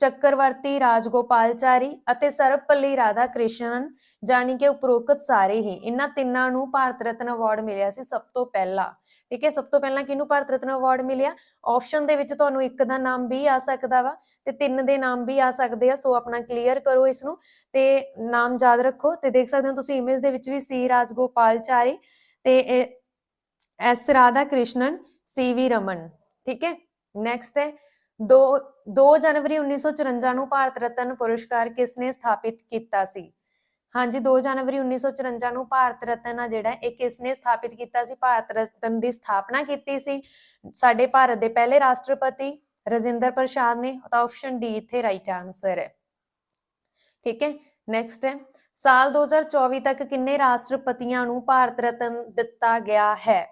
ਚੱਕਰਵਰਤੀ ਰਾਜਗੋਪਾਲਚਾਰੀ ਅਤੇ ਸਰਵਪੱਲੀ ਰਾਧਾ ਕ੍ਰਿਸ਼ਨਨ, ਜਾਣੀ ਕਿ ਉਪਰੋਕਤ ਸਾਰੇ ਹੀ। ਇਹਨਾਂ ਤਿੰਨਾਂ ਨੂੰ ਭਾਰਤ ਰਤਨ ਅਵਾਰਡ ਮਿਲਿਆ ਸੀ ਸਭ ਤੋਂ ਪਹਿਲਾਂ। ਠੀਕ ਹੈ, ਸਭ ਤੋਂ ਪਹਿਲਾਂ ਕਿਹਨੂੰ ਭਾਰਤ ਰਤਨ ਅਵਾਰਡ ਮਿਲਿਆ? ਆਪਸ਼ਨ ਦੇ ਵਿੱਚ ਤੁਹਾਨੂੰ ਇੱਕ ਦਾ ਨਾਮ ਵੀ ਆ ਸਕਦਾ ਵਾ ਤੇ ਤਿੰਨ ਦੇ ਨਾਮ ਵੀ ਆ ਸਕਦੇ ਆ, ਸੋ ਆਪਣਾ ਕਲੀਅਰ ਕਰੋ ਇਸ ਨੂੰ ਤੇ ਨਾਮ ਯਾਦ ਰੱਖੋ ਤੇ ਦੇਖ ਸਕਦੇ ਹੋ ਤੁਸੀਂ ਇਮੇਜ ਦੇ ਵਿੱਚ ਵੀ ਸੀ ਰਾਜਗੋਪਾਲਚਾਰੀ ਤੇ S Radha Krishnan C V Raman, ਠੀਕ ਹੈ? ਨੈਕਸਟ ਹੈ 2 2 ਜਨਵਰੀ 1954 ਨੂੰ ਭਾਰਤ ਰਤਨ ਪੁਰਸਕਾਰ ਕਿਸ ਨੇ ਸਥਾਪਿਤ ਕੀਤਾ ਸੀ? ਹਾਂਜੀ 2 ਜਨਵਰੀ 1954 ਨੂੰ ਭਾਰਤ ਰਤਨ ਆ ਜਿਹੜਾ, ਇਹ ਕਿਸ ਨੇ ਸਥਾਪਿਤ ਕੀਤਾ ਸੀ? ਭਾਰਤ ਰਤਨ ਦੀ ਸਥਾਪਨਾ ਕੀਤੀ ਸੀ। ਸਾਡੇ ਭਾਰਤ ਦੇ ਪਹਿਲੇ ਰਾਸ਼ਟਰਪਤੀ ਰਜਿੰਦਰ ਪ੍ਰਸਾਦ ਨੇ, ਤਾਂ ਆਪਸ਼ਨ ਡੀ ਇੱਥੇ ਰਾਈਟ ਆਨਸਰ ਹੈ। ਠੀਕ ਹੈ ਨੈਕਸਟ ਹੈ। ਸਾਲ 2024 ਤੱਕ ਕਿੰਨੇ ਰਾਸ਼ਟਰਪਤੀਆਂ ਨੂੰ ਭਾਰਤ ਰਤਨ ਦਿੱਤਾ ਗਿਆ ਹੈ?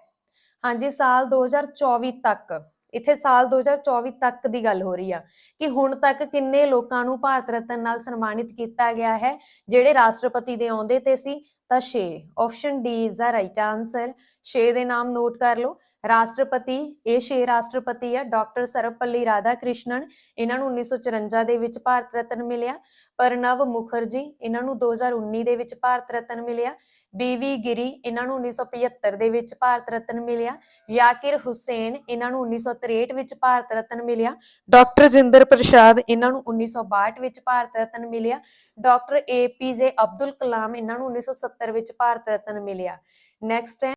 ਹਾਂਜੀ, ਸਾਲ 2024 ਤੱਕ ਇੱਥੇ ਸਾਲ 2024 ਤੱਕ ਦੀ ਗੱਲ ਹੋ ਰਹੀ ਆ ਕਿ ਹੁਣ ਤੱਕ ਕਿੰਨੇ ਲੋਕਾਂ ਨੂੰ ਭਾਰਤ ਰਤਨ ਨਾਲ ਸਨਮਾਨਿਤ ਕੀਤਾ ਗਿਆ ਹੈ, ਜਿਹੜੇ ਰਾਸ਼ਟਰਪਤੀ ਦੇ ਆਉਂਦੇ ਤੇ ਸੀ, ਤਾਂ 6 option D is the right answer 6 ਦੇ ਨਾਮ ਨੋਟ ਕਰ ਲਓ। ਰਾਸ਼ਟਰਪਤੀ, ਇਹ 6 ਰਾਸ਼ਟਰਪਤੀ ਆ, ਡਾਕਟਰ ਸਰਵਪੱਲੀ ਰਾਧਾ ਕ੍ਰਿਸ਼ਨਨ ਇਹਨਾਂ ਨੂੰ 1954 ਦੇ ਵਿੱਚ ਭਾਰਤ ਰਤਨ ਮਿਲਿਆ। ਪ੍ਰਣਵ ਮੁਖਰਜੀ, ਇਹਨਾਂ ਨੂੰ 2019 ਦੇ ਵਿੱਚ ਭਾਰਤ ਰਤਨ ਮਿਲਿਆ। ਬੀਵੀ ਗਿਰੀ, ਇਹਨਾਂ ਨੂੰ 1975 ਦੇ ਵਿੱਚ ਭਾਰਤ ਰਤਨ ਮਿਲਿਆ। ਯਾਕਿਰ ਹੁਸੈਨ, ਇਹਨਾਂ ਨੂੰ 1963 ਵਿੱਚ ਭਾਰਤ ਰਤਨ ਮਿਲਿਆ। ਡਾਕਟਰ ਜਿੰਦਰ ਪ੍ਰਸਾਦ, ਇਹਨਾਂ ਨੂੰ 1962 ਵਿੱਚ ਭਾਰਤ ਰਤਨ ਮਿਲਿਆ। ਡਾਕਟਰ ਏ ਪੀ ਜੇ ਅਬਦੁਲ ਕਲਾਮ, ਇਹਨਾਂ ਨੂੰ 1970 ਵਿੱਚ ਭਾਰਤ ਰਤਨ ਮਿਲਿਆ। ਨੈਕਸਟ ਹੈ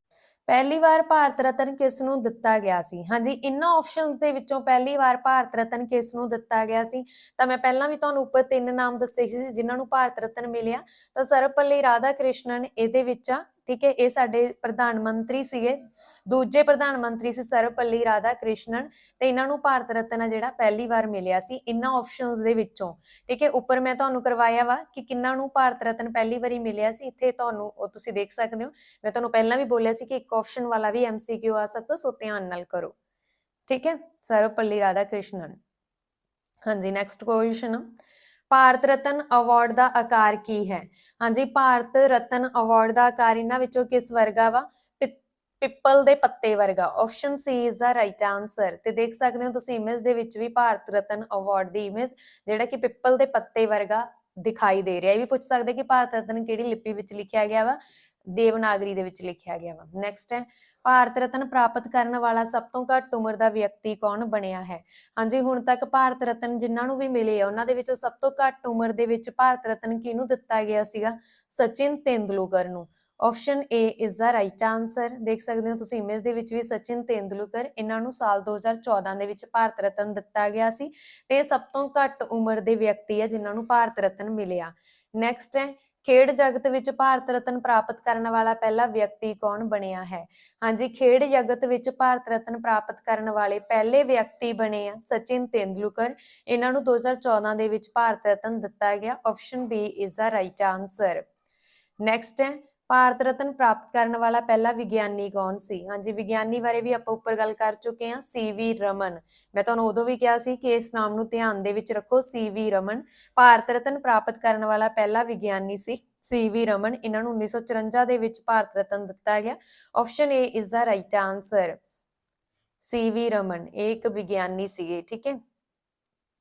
ਪਹਿਲੀ ਵਾਰ ਭਾਰਤ ਰਤਨ ਕਿਸ ਨੂੰ ਦਿੱਤਾ ਗਿਆ ਸੀ? ਹਾਂਜੀ, ਇਨ੍ਹਾਂ ਆਪਸ਼ਨਸ ਦੇ ਵਿੱਚੋਂ ਪਹਿਲੀ ਵਾਰ ਭਾਰਤ ਰਤਨ ਕਿਸ ਨੂੰ ਦਿੱਤਾ ਗਿਆ ਸੀ? ਤਾਂ ਮੈਂ ਪਹਿਲਾਂ ਵੀ ਤੁਹਾਨੂੰ ਉੱਪਰ ਤਿੰਨ ਨਾਮ ਦੱਸੇ ਸੀ ਜਿਨ੍ਹਾਂ ਨੂੰ ਭਾਰਤ ਰਤਨ ਮਿਲਿਆ। ਤਾਂ ਸਰਵਪੱਲੀ ਰਾਧਾ ਕ੍ਰਿਸ਼ਨਨ ਇਹਦੇ ਵਿੱਚ ਆ, ਠੀਕ ਹੈ, ਇਹ ਸਾਡੇ ਪ੍ਰਧਾਨ ਮੰਤਰੀ ਸੀਗੇ। ਦੂਜੇ ਪ੍ਰਧਾਨ ਮੰਤਰੀ ਸੀ ਸਰਵਪੱਲੀ ਰਾਧਾ ਕ੍ਰਿਸ਼ਨਨ ਤੇ ਇਹਨਾਂ ਨੂੰ ਭਾਰਤ ਰਤਨ ਆ ਜਿਹੜਾ ਪਹਿਲੀ ਵਾਰ ਮਿਲਿਆ ਸੀ ਇਹਨਾਂ ਆਪਸ਼ਨਸ ਦੇ ਵਿੱਚੋਂ। ਠੀਕ ਹੈ, ਉੱਪਰ ਮੈਂ ਤੁਹਾਨੂੰ ਕਰਵਾਇਆ ਵਾ ਕਿ ਕਿੰਨਾਂ ਨੂੰ ਭਾਰਤ ਰਤਨ ਪਹਿਲੀ ਵਾਰੀ ਮਿਲਿਆ ਸੀ, ਇੱਥੇ ਤੁਹਾਨੂੰ ਉਹ ਤੁਸੀਂ ਦੇਖ ਸਕਦੇ ਹੋ। ਮੈਂ ਤੁਹਾਨੂੰ ਪਹਿਲਾਂ ਵੀ ਬੋਲਿਆ ਸੀ ਕਿ ਇੱਕ ਆਪਸ਼ਨ ਵਾਲਾ ਵੀ ਐਮਸੀਕਿਊ ਆ ਸਕਦਾ, ਸੋ ਧਿਆਨ ਨਾਲ ਕਰੋ। ਠੀਕ ਹੈ, ਸਰਵਪੱਲੀ ਰਾਧਾ ਕ੍ਰਿਸ਼ਨਨ ਹਾਂਜੀ next question Bharat Ratna award ਦਾ ਆਕਾਰ ਕੀ ਹੈ? ਹਾਂਜੀ, ਭਾਰਤ ਰਤਨ ਅਵਾਰਡ ਦਾ ਆਕਾਰ ਇਹਨਾਂ ਵਿੱਚੋਂ ਕਿਸ ਵਰਗਾ ਵਾ? ਪਿੱਪਲ ਦੇ ਪੱਤੇ ਵਰਗਾ। Option C is the right answer ਤੇ ਦੇਖ ਸਕਦੇ ਹੋ ਤੁਸੀਂ ਇਮੇਜ ਦੇ ਵਿੱਚ ਵੀ ਭਾਰਤ ਰਤਨ ਅਵਾਰਡ ਦੀ ਇਮੇਜ ਜਿਹੜਾ ਕਿ ਪਿੱਪਲ ਦੇ ਪੱਤੇ ਵਰਗਾ ਦਿਖਾਈ ਦੇ ਰਿਹਾ। ਇਹ ਵੀ ਪੁੱਛ ਸਕਦੇ ਕਿ ਭਾਰਤ ਰਤਨ ਕਿਹੜੀ ਲਿਪੀ ਵਿੱਚ ਲਿਖਿਆ ਗਿਆ ਵਾ? ਦੇਵਨਾਗਰੀ ਦੇ ਵਿੱਚ ਲਿਖਿਆ ਗਿਆ ਵਾ। ਨੈਕਸਟ ਹੈ, ਭਾਰਤ ਰਤਨ ਪ੍ਰਾਪਤ ਕਰਨ ਵਾਲਾ ਸਭ ਤੋਂ ਘੱਟ ਉਮਰ ਦਾ ਵਿਅਕਤੀ ਕੌਣ ਬਣਿਆ ਹੈ? ਹਾਂਜੀ, ਹੁਣ ਤੱਕ ਭਾਰਤ ਰਤਨ ਜਿਨ੍ਹਾਂ ਨੂੰ ਵੀ ਮਿਲੇ ਆ, ਉਹਨਾਂ ਦੇ ਵਿੱਚੋਂ ਸਭ ਤੋਂ ਘੱਟ ਉਮਰ ਦੇ ਵਿੱਚ ਭਾਰਤ ਰਤਨ ਕਿਹਨੂੰ ਦਿੱਤਾ ਗਿਆ ਸੀਗਾ? ਸਚਿਨ ਤੇਂਦੁਲਕਰ ਨੂੰ। Option A is the right answer ਦੇਖ ਸਕਦੇ ਹੋ ਤੁਸੀਂ ਇਮੇਜ ਦੇ ਵਿੱਚ ਵੀ ਸਚਿਨ ਤੇਂਦੁਲਕਰ ਇਹਨਾਂ ਨੂੰ ਸਾਲ 2014 ਦੇ ਵਿੱਚ ਭਾਰਤ ਰਤਨ ਦਿੱਤਾ ਗਿਆ ਸੀ ਤੇ ਸਭ ਤੋਂ ਘੱਟ ਉਮਰ ਦੇ ਵਿਅਕਤੀ ਆ ਜਿਨ੍ਹਾਂ ਨੂੰ ਭਾਰਤ ਰਤਨ ਮਿਲਿਆ। ਨੈਕਸਟ ਹੈ, ਖੇਡ ਜਗਤ ਵਿੱਚ ਭਾਰਤ ਰਤਨ ਪ੍ਰਾਪਤ ਕਰਨ ਵਾਲਾ ਪਹਿਲਾ ਵਿਅਕਤੀ ਕੌਣ ਬਣਿਆ ਹੈ? ਹਾਂਜੀ, ਖੇਡ ਜਗਤ ਵਿੱਚ ਭਾਰਤ ਰਤਨ ਪ੍ਰਾਪਤ ਕਰਨ ਵਾਲੇ ਪਹਿਲੇ ਵਿਅਕਤੀ ਬਣੇ ਆ ਸਚਿਨ ਤੇਂਦੁਲਕਰ। ਇਹਨਾਂ ਨੂੰ 2014 ਦੇ ਵਿੱਚ ਭਾਰਤ ਰਤਨ ਦਿੱਤਾ ਗਿਆ। Option B is the right answer next ਹੈ ਭਾਰਤ ਰਤਨ ਪ੍ਰਾਪਤ ਕਰਨ ਵਾਲਾ ਪਹਿਲਾ ਵਿਗਿਆਨੀ ਕੌਣ ਸੀ? ਹਾਂਜੀ, ਵਿਗਿਆਨੀ ਬਾਰੇ ਵੀ ਆਪਾਂ ਉੱਪਰ ਗੱਲ ਕਰ ਚੁੱਕੇ ਹਾਂ, ਸੀ ਵੀ ਰਮਨ। ਮੈਂ ਤੁਹਾਨੂੰ ਉਦੋਂ ਵੀ ਕਿਹਾ ਸੀ ਕਿ ਇਸ ਨਾਮ ਨੂੰ ਧਿਆਨ ਦੇ ਵਿੱਚ ਰੱਖੋ, ਸੀ ਵੀ ਰਮਨ। ਭਾਰਤ ਰਤਨ ਪ੍ਰਾਪਤ ਕਰਨ ਵਾਲਾ ਪਹਿਲਾ ਵਿਗਿਆਨੀ ਸੀ ਸੀ ਵੀ ਰਮਨ। ਇਹਨਾਂ ਨੂੰ 1954 ਦੇ ਵਿੱਚ ਭਾਰਤ ਰਤਨ ਦਿੱਤਾ ਗਿਆ। Option A is the right answer C V Raman, ਇਹ ਇੱਕ ਵਿਗਿਆਨੀ ਸੀਗੇ, ਠੀਕ ਹੈ?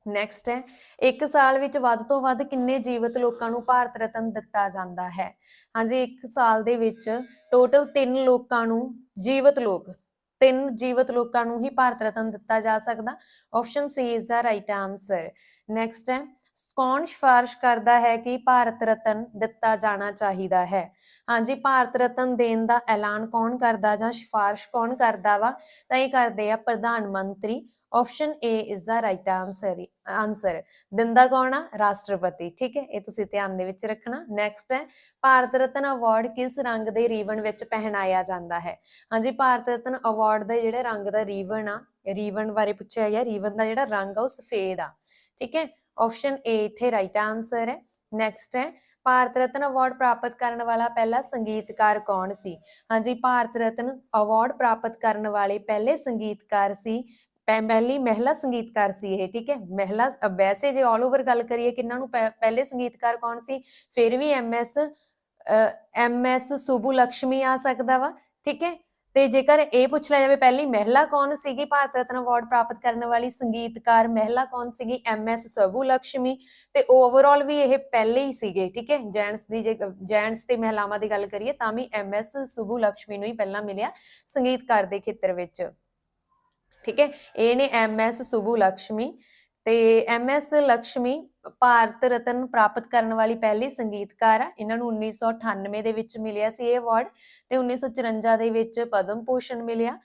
ਨੈਕਸਟ ਹੈ, ਇੱਕ ਸਾਲ ਵਿੱਚ ਵੱਧ ਤੋਂ ਵੱਧ ਕਿੰਨੇ ਜੀਵਤ ਲੋਕਾਂ ਨੂੰ ਭਾਰਤ ਰਤਨ ਦਿੱਤਾ ਜਾਂਦਾ ਹੈ? ਹਾਂਜੀ, ਇੱਕ ਸਾਲ ਦੇ ਵਿੱਚ ਟੋਟਲ 3 ਲੋਕਾਂ ਨੂੰ ਜੀਵਤ ਲੋਕ, ਤਿੰਨ ਜੀਵਤ ਲੋਕਾਂ ਨੂੰ ਹੀ ਭਾਰਤ ਰਤਨ ਦਿੱਤਾ ਜਾ ਸਕਦਾ। Option C is the right answer next ਹੈ, ਕੌਣ ਸਿਫਾਰਿਸ਼ ਕਰਦਾ ਹੈ ਕਿ ਭਾਰਤ ਰਤਨ ਦਿੱਤਾ ਜਾਣਾ ਚਾਹੀਦਾ ਹੈ? ਹਾਂਜੀ, ਭਾਰਤ ਰਤਨ ਦੇਣ ਦਾ ਐਲਾਨ ਕੌਣ ਕਰਦਾ ਜਾਂ ਸਿਫਾਰਿਸ਼ ਕੌਣ ਕਰਦਾ ਵਾ? ਤਾਂ ਇਹ ਕਰਦੇ ਆ ਪ੍ਰਧਾਨ ਮੰਤਰੀ option A is the right answer answer ਦਿੰਦਾ ਕੌਣ ਆ ਰਾਸ਼ਟਰਪਤੀ ਠੀਕ ਹੈ ਇਹ ਤੁਸੀਂ ਧਿਆਨ ਦੇ ਵਿੱਚ ਰੱਖਣਾ ਨੈਕਸਟ ਹੈ ਭਾਰਤ ਰਤਨ ਅਵਾਰਡ ਕਿਸ ਰੰਗ ਦੇ ਰੀਵਨ ਵਿੱਚ ਪਹਿਨਾਇਆ ਜਾਂਦਾ ਹੈ ਹਾਂਜੀ ਭਾਰਤ ਰਤਨ ਅਵਾਰਡ ਦਾ ਜਿਹੜੇ ਰੰਗ ਦਾ ਰੀਵਨ ਆ ਰੀਵਨ ਬਾਰੇ ਪੁੱਛਿਆ ਗਿਆ ਰੀਵਨ ਦਾ ਜਿਹੜਾ ਰੰਗ ਆ ਉਹ ਸਫੇਦ ਆ ਠੀਕ ਹੈ ਆਪਸ਼ਨ ਏ ਇੱਥੇ ਰਾਈਟ ਆਨਸਰ ਹੈ ਨੈਕਸਟ ਹੈ ਭਾਰਤ ਰਤਨ ਅਵਾਰਡ ਪ੍ਰਾਪਤ ਕਰਨ ਵਾਲਾ ਪਹਿਲਾ ਸੰਗੀਤਕਾਰ ਕੌਣ ਸੀ ਹਾਂਜੀ ਭਾਰਤ ਰਤਨ ਅਵਾਰਡ ਪ੍ਰਾਪਤ ਕਰਨ ਵਾਲੇ ਪਹਿਲੇ ਸੰਗੀਤਕਾਰ ਸੀ ਪਹਿਲੀ ਮਹਿਲਾ ਸੰਗੀਤਕਾਰ ਸੀ ਇਹ, ਠੀਕ ਹੈ? ਮਹਿਲਾ ਵੈਸੇ ਜੇ 올 ਓਵਰ ਗੱਲ ਕਰੀਏ ਕਿੰਨਾਂ ਨੂੰ ਪਹਿਲੇ ਸੰਗੀਤਕਾਰ ਕੌਣ ਸੀ? ਫਿਰ ਵੀ M S M S Subbulakshmi ਆ ਸਕਦਾ ਵਾ, ਠੀਕ ਹੈ? ਤੇ ਜੇਕਰ ਇਹ ਪੁੱਛ ਲਿਆ ਜਾਵੇ, ਪਹਿਲੀ ਮਹਿਲਾ ਕੌਣ ਸੀਗੀ? ਭਾਰਤ ਰਤਨ ਅਵਾਰਡ ਪ੍ਰਾਪਤ ਕਰਨ ਵਾਲੀ ਸੰਗੀਤਕਾਰ ਮਹਿਲਾ ਕੌਣ ਸੀਗੀ? ਐਮਐਸ ਸੁਬੂ ਲక్ష్ਮੀ ਤੇ ਓਵਰਆਲ ਵੀ ਇਹ ਪਹਿਲੇ ਹੀ ਸੀਗੇ, ਠੀਕ ਹੈ? ਜੈਂਟਸ ਦੀ ਜੇ, ਜੈਂਟਸ ਤੇ ਮਹਿਲਾਵਾਂ ਦੀ ਗੱਲ ਕਰੀਏ ਤਾਂ ਵੀ ਐਮਐਸ ਸੁਬੂ ਲక్ష్ਮੀ ਨੂੰ ਹੀ ਪਹਿਲਾਂ ਮਿਲਿਆ ਸੰਗੀਤਕਾਰ ਦੇ ਖੇਤਰ ਵਿੱਚ। ਠੀਕ ਹੈ? ਇਹ ਨੇ ਐਮ ਐਸ ਸੁਬੂ ਲక్ష్ਮੀ ਤੇ ਐਮ ਐਸ ਲక్ష్ਮੀ ਭਾਰਤ ਰਤਨ ਪ੍ਰਾਪਤ ਕਰਨ ਵਾਲੀ ਪਹਿਲੀ ਸੰਗੀਤਕਾਰ ਆ। ਇਹਨਾਂ ਨੂੰ 1998 ਦੇ ਵਿੱਚ ਮਿਲਿਆ ਸੀ ਇਹ ਅਵਾਰਡ ਤੇ 1954 ਦੇ ਵਿੱਚ ਪਦਮ ਭੂਸ਼ਣ ਮਿਲਿਆ।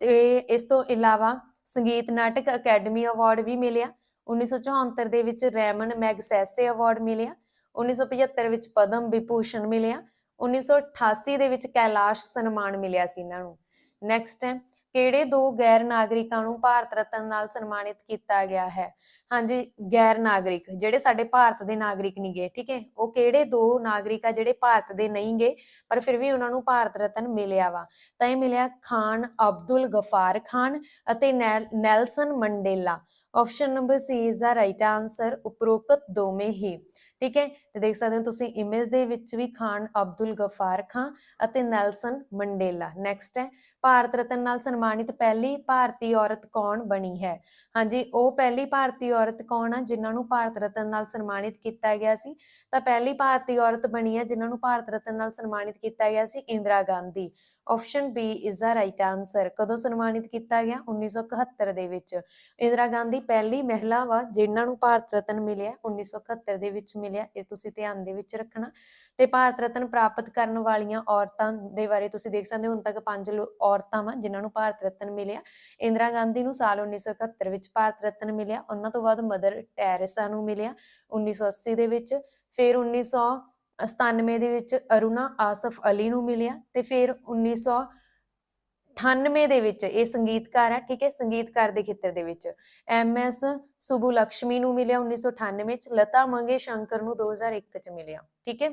ਤੇ ਇਸ ਤੋਂ ਇਲਾਵਾ ਸੰਗੀਤ ਨਾਟਕ ਅਕੈਡਮੀ ਅਵਾਰਡ ਵੀ ਮਿਲਿਆ। 1974 ਦੇ ਵਿੱਚ ਰੈਮਨ ਮੈਗਸੈਸੇ ਅਵਾਰਡ ਮਿਲਿਆ। 1975 ਵਿੱਚ ਪਦਮ ਵਿਭੂਸ਼ਣ ਮਿਲਿਆ। 1988 ਦੇ ਵਿੱਚ ਕੈਲਾਸ਼ ਸਨਮਾਨ ਮਿਲਿਆ ਸੀ ਇਹਨਾਂ ਨੂੰ। ਨੈਕਸਟ ਹੈ ਕਿਹੜੇ ਦੋ ਗੈਰ ਨਾਗਰਿਕਾਂ ਨੂੰ ਭਾਰਤ ਰਤਨ ਨਾਲ ਸਨਮਾਨਿਤ ਕੀਤਾ ਗਿਆ ਹੈ? ਹਾਂਜੀ, ਗੈਰ ਨਾਗਰਿਕ, ਜਿਹੜੇ ਸਾਡੇ ਭਾਰਤ ਦੇ ਨਾਗਰਿਕ ਨਹੀਂ ਠੀਕ ਹੈ? ਉਹ ਕਿਹੜੇ ਦੋ ਨਾਗਰਿਕ ਆ ਜਿਹੜੇ ਭਾਰਤ ਦੇ ਨਹੀਂ ਪਰ ਫਿਰ ਵੀ ਉਹਨਾਂ ਨੂੰ ਭਾਰਤ ਰਤਨ ਮਿਲਿਆ ਵਾ? ਤਾਂ ਇਹ ਮਿਲਿਆ ਖਾਨ ਅਬਦੁਲ ਗਫਾਰ ਖਾਨ ਅਤੇ ਨੈਲ- Nelson Mandela. Option number C is the right answer ਉਪਰੋਕਤ ਦੋਵੇਂ ਹੀ, ਠੀਕ ਹੈ? ਤੇ ਦੇਖ ਸਕਦੇ ਹੋ ਤੁਸੀਂ ਇਮੇਜ ਦੇ ਵਿੱਚ ਵੀ ਖਾਨ ਅਬਦੁਲ ਗਫਾਰ ਖਾਨ ਅਤੇ ਨੈਲਸਨ ਮੰਡੇਲਾ। ਨੈਕਸਟ ਹੈ ਭਾਰਤ ਰਤਨ ਨਾਲ ਸਨਮਾਨਿਤ ਪਹਿਲੀ ਭਾਰਤੀ ਔਰਤ ਕੌਣ ਬਣੀ ਹੈ? ਹਾਂਜੀ, ਉਹ ਪਹਿਲੀ ਭਾਰਤੀ ਔਰਤ ਕੌਣ ਆ ਜਿਨ੍ਹਾਂ ਨੂੰ ਭਾਰਤ ਰਤਨ ਨਾਲ ਸਨਮਾਨਿਤ ਕੀਤਾ ਗਿਆ ਸੀ? ਤਾਂ ਪਹਿਲੀ ਭਾਰਤੀ ਔਰਤ ਬਣੀ ਹੈ ਜਿਨ੍ਹਾਂ ਨੂੰ ਭਾਰਤ ਰਤਨ ਨਾਲ ਸਨਮਾਨਿਤ ਕੀਤਾ ਗਿਆ ਸੀ Indira Gandhi. Option B is the right answer ਕਦੋਂ ਸਨਮਾਨਿਤ ਕੀਤਾ ਗਿਆ? 1971 ਦੇ ਵਿੱਚ। ਇੰਦਰਾ ਗਾਂਧੀ ਪਹਿਲੀ ਮਹਿਲਾ ਵਾ ਜਿਨ੍ਹਾਂ ਨੂੰ ਭਾਰਤ ਰਤਨ ਮਿਲਿਆ 1971 ਦੇ ਵਿੱਚ ਮਿਲਿਆ। ਇਹ ਤੁਸੀਂ ਧਿਆਨ ਦੇ ਵਿੱਚ ਰੱਖਣਾ। ਤੇ ਭਾਰਤ ਰਤਨ ਪ੍ਰਾਪਤ ਕਰਨ ਵਾਲੀਆਂ ਔਰਤਾਂ ਦੇ ਬਾਰੇ ਤੁਸੀਂ ਦੇਖ ਸਕਦੇ ਹੋ, ਹੁਣ ਤੱਕ ਪੰਜ ਔਰਤਾਂ ਵਾ, ਜਿਨ੍ਹਾਂ ਨੂੰ ਭਾਰਤ ਰਤਨ ਮਿਲਿਆ। ਇੰਦਰਾ ਗਾਂਧੀ ਨੂੰ ਸਾਲ 1971 ਵਿੱਚ ਭਾਰਤ ਰਤਨ ਮਿਲਿਆ। ਉਹਨਾਂ ਤੋਂ ਬਾਅਦ ਮਦਰ ਟੈਰੇਸਾ ਨੂੰ ਮਿਲਿਆ 1980 ਦੇ ਵਿੱਚ। ਫਿਰ 1997 ਦੇ ਵਿੱਚ ਅਰੁਣਾ ਆਸਫ ਅਲੀ ਨੂੰ ਮਿਲਿਆ ਤੇ ਫਿਰ 1998 ਦੇ ਵਿੱਚ ਇਹ ਸੰਗੀਤਕਾਰ ਹੈ ਠੀਕ ਹੈ, ਸੰਗੀਤਕਾਰ ਦੇ ਖੇਤਰ ਦੇ ਵਿੱਚ। ਐਮ ਐਸ ਸੁਬੂ ਲక్ష్ਮੀ ਨੂੰ ਮਿਲਿਆ 1998 ਚ ਲਤਾ ਮੰਗੇਸ਼ੰਕਰ ਨੂੰ 2001 ਚ ਮਿਲਿਆ, ਠੀਕ ਹੈ।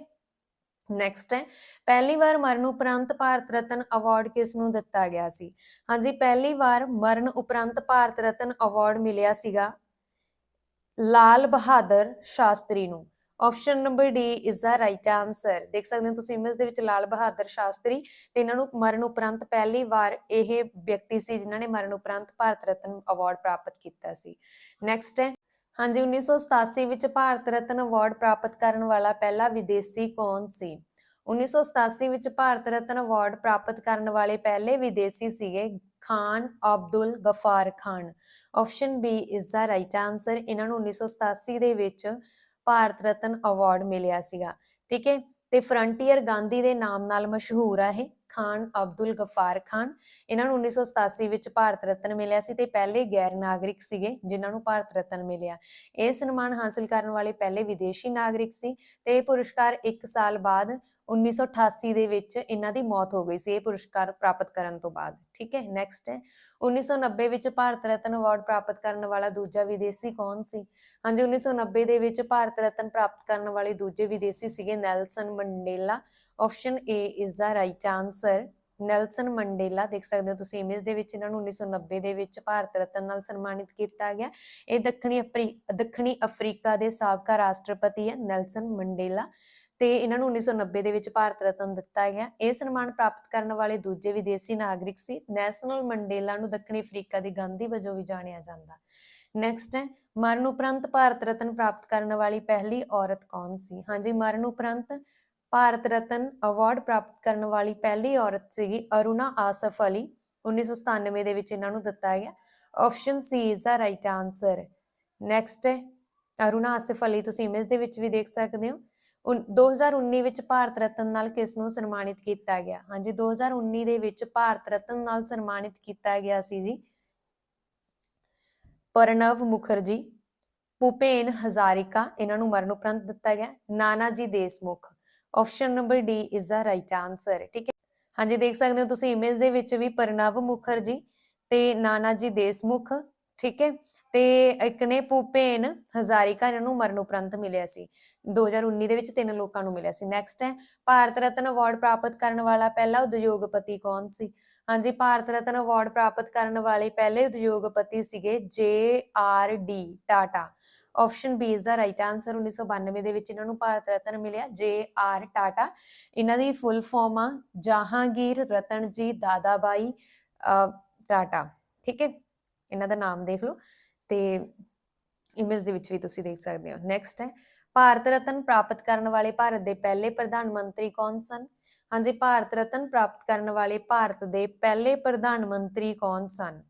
ਨੈਕਸਟ ਹੈ, ਪਹਿਲੀ ਵਾਰ ਮਰਨ ਉਪਰੰਤ ਭਾਰਤ ਰਤਨ ਅਵਾਰਡ ਕਿਸ ਨੂੰ ਦਿੱਤਾ ਗਿਆ ਸੀ? ਹਾਂਜੀ, ਪਹਿਲੀ ਵਾਰ ਮਰਨ ਉਪਰੰਤ ਭਾਰਤ ਰਤਨ ਅਵਾਰਡ ਮਿਲਿਆ ਸੀਗਾ ਲਾਲ ਬਹਾਦਰ ਸ਼ਾਸਤਰੀ ਨੂੰ। Option number D is the right answer ਦੇਖ ਸਕਦੇ ਹੋ ਤੁਸੀਂ ਇਮੇਜ ਦੇ ਵਿੱਚ ਲਾਲ ਬਹਾਦਰ ਸ਼ਾਸਤਰੀ ਤੇ ਇਹਨਾਂ ਨੂੰ ਮਰਨ ਉਪਰੰਤ ਪਹਿਲੀ ਵਾਰ ਇਹ ਵਿਅਕਤੀ ਸੀ ਜਿਨ੍ਹਾਂ ਨੇ ਮਰਨ ਉਪਰੰਤ ਭਾਰਤ ਰਤਨ ਅਵਾਰਡ ਪ੍ਰਾਪਤ ਕੀਤਾ ਸੀ। ਨੈਕਸਟ ਹੈ ਹਾਂਜੀ 1987 ਵਿੱਚ ਭਾਰਤ ਰਤਨ ਅਵਾਰਡ ਪ੍ਰਾਪਤ ਕਰਨ ਵਾਲਾ ਪਹਿਲਾ ਵਿਦੇਸੀ ਕੌਣ ਸੀ? 1987 ਵਿੱਚ ਭਾਰਤ ਰਤਨ ਅਵਾਰਡ ਪ੍ਰਾਪਤ ਕਰਨ ਵਾਲੇ ਪਹਿਲੇ ਵਿਦੇਸੀ ਸੀਗੇ Khan, Abdul Ghaffar Khan. Option B is the right answer ਇਹਨਾਂ ਨੂੰ 1987 ਦੇ ਵਿੱਚ ਭਾਰਤ ਰਤਨ ਅਵਾਰਡ ਮਿਲਿਆ ਸੀਗਾ। ਠੀਕ ਹੈ? ਤੇ ਫਰੰਟੀਅਰ ਗਾਂਧੀ ਦੇ ਨਾਮ ਨਾਲ ਮਸ਼ਹੂਰ ਆ ਇਹ। ਖਾਨ, ਅਬਦੁਲ ਗਫਾਰ ਖਾਨ। ਇਹਨਾਂ ਨੂੰ 1987 ਵਿੱਚ ਭਾਰਤ ਰਤਨ ਮਿਲਿਆ ਸੀ ਤੇ ਪਹਿਲੇ ਗੈਰ ਨਾਗਰਿਕ ਸੀਗੇ, ਜਿਨ੍ਹਾਂ ਨੂੰ ਭਾਰਤ ਰਤਨ ਮਿਲਿਆ। ਇਹ ਸਨਮਾਨ ਹਾਸਲ ਕਰਨ ਵਾਲੇ ਪਹਿਲੇ ਵਿਦੇਸ਼ੀ ਨਾਗਰਿਕ ਸੀ ਤੇ ਇਹ ਪੁਰਸਕਾਰ 1 ਸਾਲ ਬਾਅਦ 1988 ਦੇ ਵਿੱਚ ਇਹਨਾਂ ਦੀ ਮੌਤ ਹੋ ਗਈ ਸੀ। ਇਹ ਪੁਰਸਕਾਰ ਪ੍ਰਾਪਤ ਕਰਨ ਤੋਂ ਬਾਅਦ, ਠੀਕ ਹੈ? ਨੈਕਸਟ ਹੈ। 1990 ਵਿੱਚ ਭਾਰਤ ਰਤਨ ਅਵਾਰਡ ਪ੍ਰਾਪਤ ਕਰਨ ਵਾਲਾ ਦੂਜਾ ਵਿਦੇਸ਼ੀ ਕੌਣ ਸੀ? ਹਾਂਜੀ 1990 ਦੇ ਵਿੱਚ ਭਾਰਤ ਰਤਨ ਪ੍ਰਾਪਤ ਕਰਨ ਵਾਲੇ ਦੂਜੇ ਵਿਦੇਸ਼ੀ ਸੀਗੇ Nelson Mandela option A is the right answer Nelson Mandela ਦੇਖ ਸਕਦੇ ਹੋ ਤੁਸੀਂ ਇਮੇਜ ਦੇ ਵਿੱਚ ਇਹਨਾਂ ਨੂੰ 1990 ਦੇ ਵਿੱਚ ਭਾਰਤ ਰਤਨ ਨਾਲ ਸਨਮਾਨਿਤ ਕੀਤਾ ਗਿਆ। ਇਹ ਦੱਖਣੀ ਦੱਖਣੀ ਅਫਰੀਕਾ ਦੇ ਸਾਬਕਾ ਰਾਸ਼ਟਰਪਤੀ ਹੈ ਨੈਲਸਨ ਮੰਡੇਲਾ ਤੇ ਇਹਨਾਂ ਨੂੰ 1990 ਦੇ ਵਿੱਚ ਭਾਰਤ ਰਤਨ ਦਿੱਤਾ ਗਿਆ। ਇਹ ਸਨਮਾਨ ਪ੍ਰਾਪਤ ਕਰਨ ਵਾਲੇ ਦੂਜੇ ਵਿਦੇਸ਼ੀ ਨਾਗਰਿਕ ਸੀ। ਨੈਸ਼ਨਲ ਮੰਡੇਲਾ ਨੂੰ ਦੱਖਣੀ ਅਫਰੀਕਾ ਦੀ ਗਾਂਧੀ ਵਜੋਂ ਵੀ ਜਾਣਿਆ ਜਾਂਦਾ। ਨੈਕਸਟ ਹੈ, ਮਰਨ ਉਪਰੰਤ ਭਾਰਤ ਰਤਨ ਪ੍ਰਾਪਤ ਕਰਨ ਵਾਲੀ ਪਹਿਲੀ ਔਰਤ ਕੌਣ ਸੀ? ਹਾਂਜੀ, ਮਰਨ ਉਪਰੰਤ ਭਾਰਤ ਰਤਨ ਅਵਾਰਡ ਪ੍ਰਾਪਤ ਕਰਨ ਵਾਲੀ ਪਹਿਲੀ ਔਰਤ ਸੀਗੀ ਅਰੁਣਾ ਆਸਫ ਅਲੀ। 1997 ਦੇ ਵਿੱਚ ਇਹਨਾਂ ਨੂੰ ਦਿੱਤਾ ਗਿਆ। Option C is the right answer next ਹੈ ਅਰੁਣਾ ਆਸਫ ਅਲੀ, ਤੁਸੀਂ ਇਮੇਜ ਦੇ ਵਿੱਚ ਵੀ ਦੇਖ ਸਕਦੇ ਹੋ। ਉਨ- 2019 ਵਿੱਚ ਭਾਰਤ ਰਤਨ ਨਾਲ ਕਿਸ ਨੂੰ ਸਨਮਾਨਿਤ ਕੀਤਾ ਗਿਆ? ਹਾਂਜੀ 2019 ਦੇ ਵਿੱਚ ਭਾਰਤ ਰਤਨ ਨਾਲ ਸਨਮਾਨਿਤ ਕੀਤਾ ਗਿਆ ਸੀ ਜੀ। ਪ੍ਰਣਵ ਮੁਖਰਜੀ, ਭੁਪੇਨ ਹਜ਼ਾਰਿਕਾ, ਇਹਨਾਂ ਨੂੰ ਮਰਨ ਉਪਰੰਤ ਦਿੱਤਾ ਗਿਆ। Nana ji Deshmukh option number D is the right answer ਠੀਕ ਹੈ? ਹਾਂਜੀ, ਦੇਖ ਸਕਦੇ ਹੋ ਤੁਸੀਂ ਇਮੇਜ ਦੇ ਵਿੱਚ ਵੀ ਪ੍ਰਣਵ ਮੁਖਰਜੀ ਤੇ ਨਾਨਾ ਜੀ ਦੇਸ਼ਮੁਖ, ਠੀਕ ਹੈ? ਤੇ ਇੱਕ ਨੇ ਭੁਪੇਨ ਹਜ਼ਾਰਿਕਾ, ਇਹਨਾਂ ਨੂੰ ਮਰਨ ਉਪਰੰਤ ਮਿਲਿਆ ਸੀ। 2019 ਦੇ ਵਿੱਚ ਤਿੰਨ ਲੋਕਾਂ ਨੂੰ ਮਿਲਿਆ ਸੀ। ਨੈਕਸਟ ਹੈ, ਭਾਰਤ ਰਤਨ ਅਵਾਰਡ ਪ੍ਰਾਪਤ ਕਰਨ ਵਾਲਾ ਪਹਿਲਾ ਉਦਯੋਗਪਤੀ ਕੌਣ ਸੀ? ਹਾਂਜੀ, ਭਾਰਤ ਰਤਨ ਅਵਾਰਡ ਪ੍ਰਾਪਤ ਕਰਨ ਵਾਲੇ ਪਹਿਲੇ ਉਦਯੋਗਪਤੀ ਸੀਗੇ J R D, Tata. Option B is the right answer 1992 ਦੇ ਵਿੱਚ ਇਹਨਾਂ ਨੂੰ ਭਾਰਤ ਰਤਨ ਮਿਲਿਆ ਜੇ ਆਰ ਟਾਟਾ ਇਹਨਾਂ ਦੀ ਫੁੱਲ ਫਾਰਮ ਆ ਜਹਾਂਗੀਰ ਰਤਨਜੀ ਦਾਦਾਬਾਈ ਟਾਟਾ ਠੀਕ ਹੈ ਇਹਨਾਂ ਦਾ ਨਾਮ ਦੇਖ ਲਓ ਤੇ ਇਮੇਜ ਦੇ ਵਿੱਚ ਵੀ ਤੁਸੀਂ ਦੇਖ ਸਕਦੇ ਹੋ ਨੈਕਸਟ ਹੈ ਭਾਰਤ ਰਤਨ ਪ੍ਰਾਪਤ ਕਰਨ ਵਾਲੇ ਭਾਰਤ ਦੇ ਪਹਿਲੇ ਪ੍ਰਧਾਨ ਮੰਤਰੀ ਕੌਣ ਸਨ ਹਾਂਜੀ ਭਾਰਤ ਰਤਨ ਪ੍ਰਾਪਤ ਕਰਨ ਵਾਲੇ ਭਾਰਤ ਦੇ ਪਹਿਲੇ ਪ੍ਰਧਾਨ ਮੰਤਰੀ ਕੌਣ ਸਨ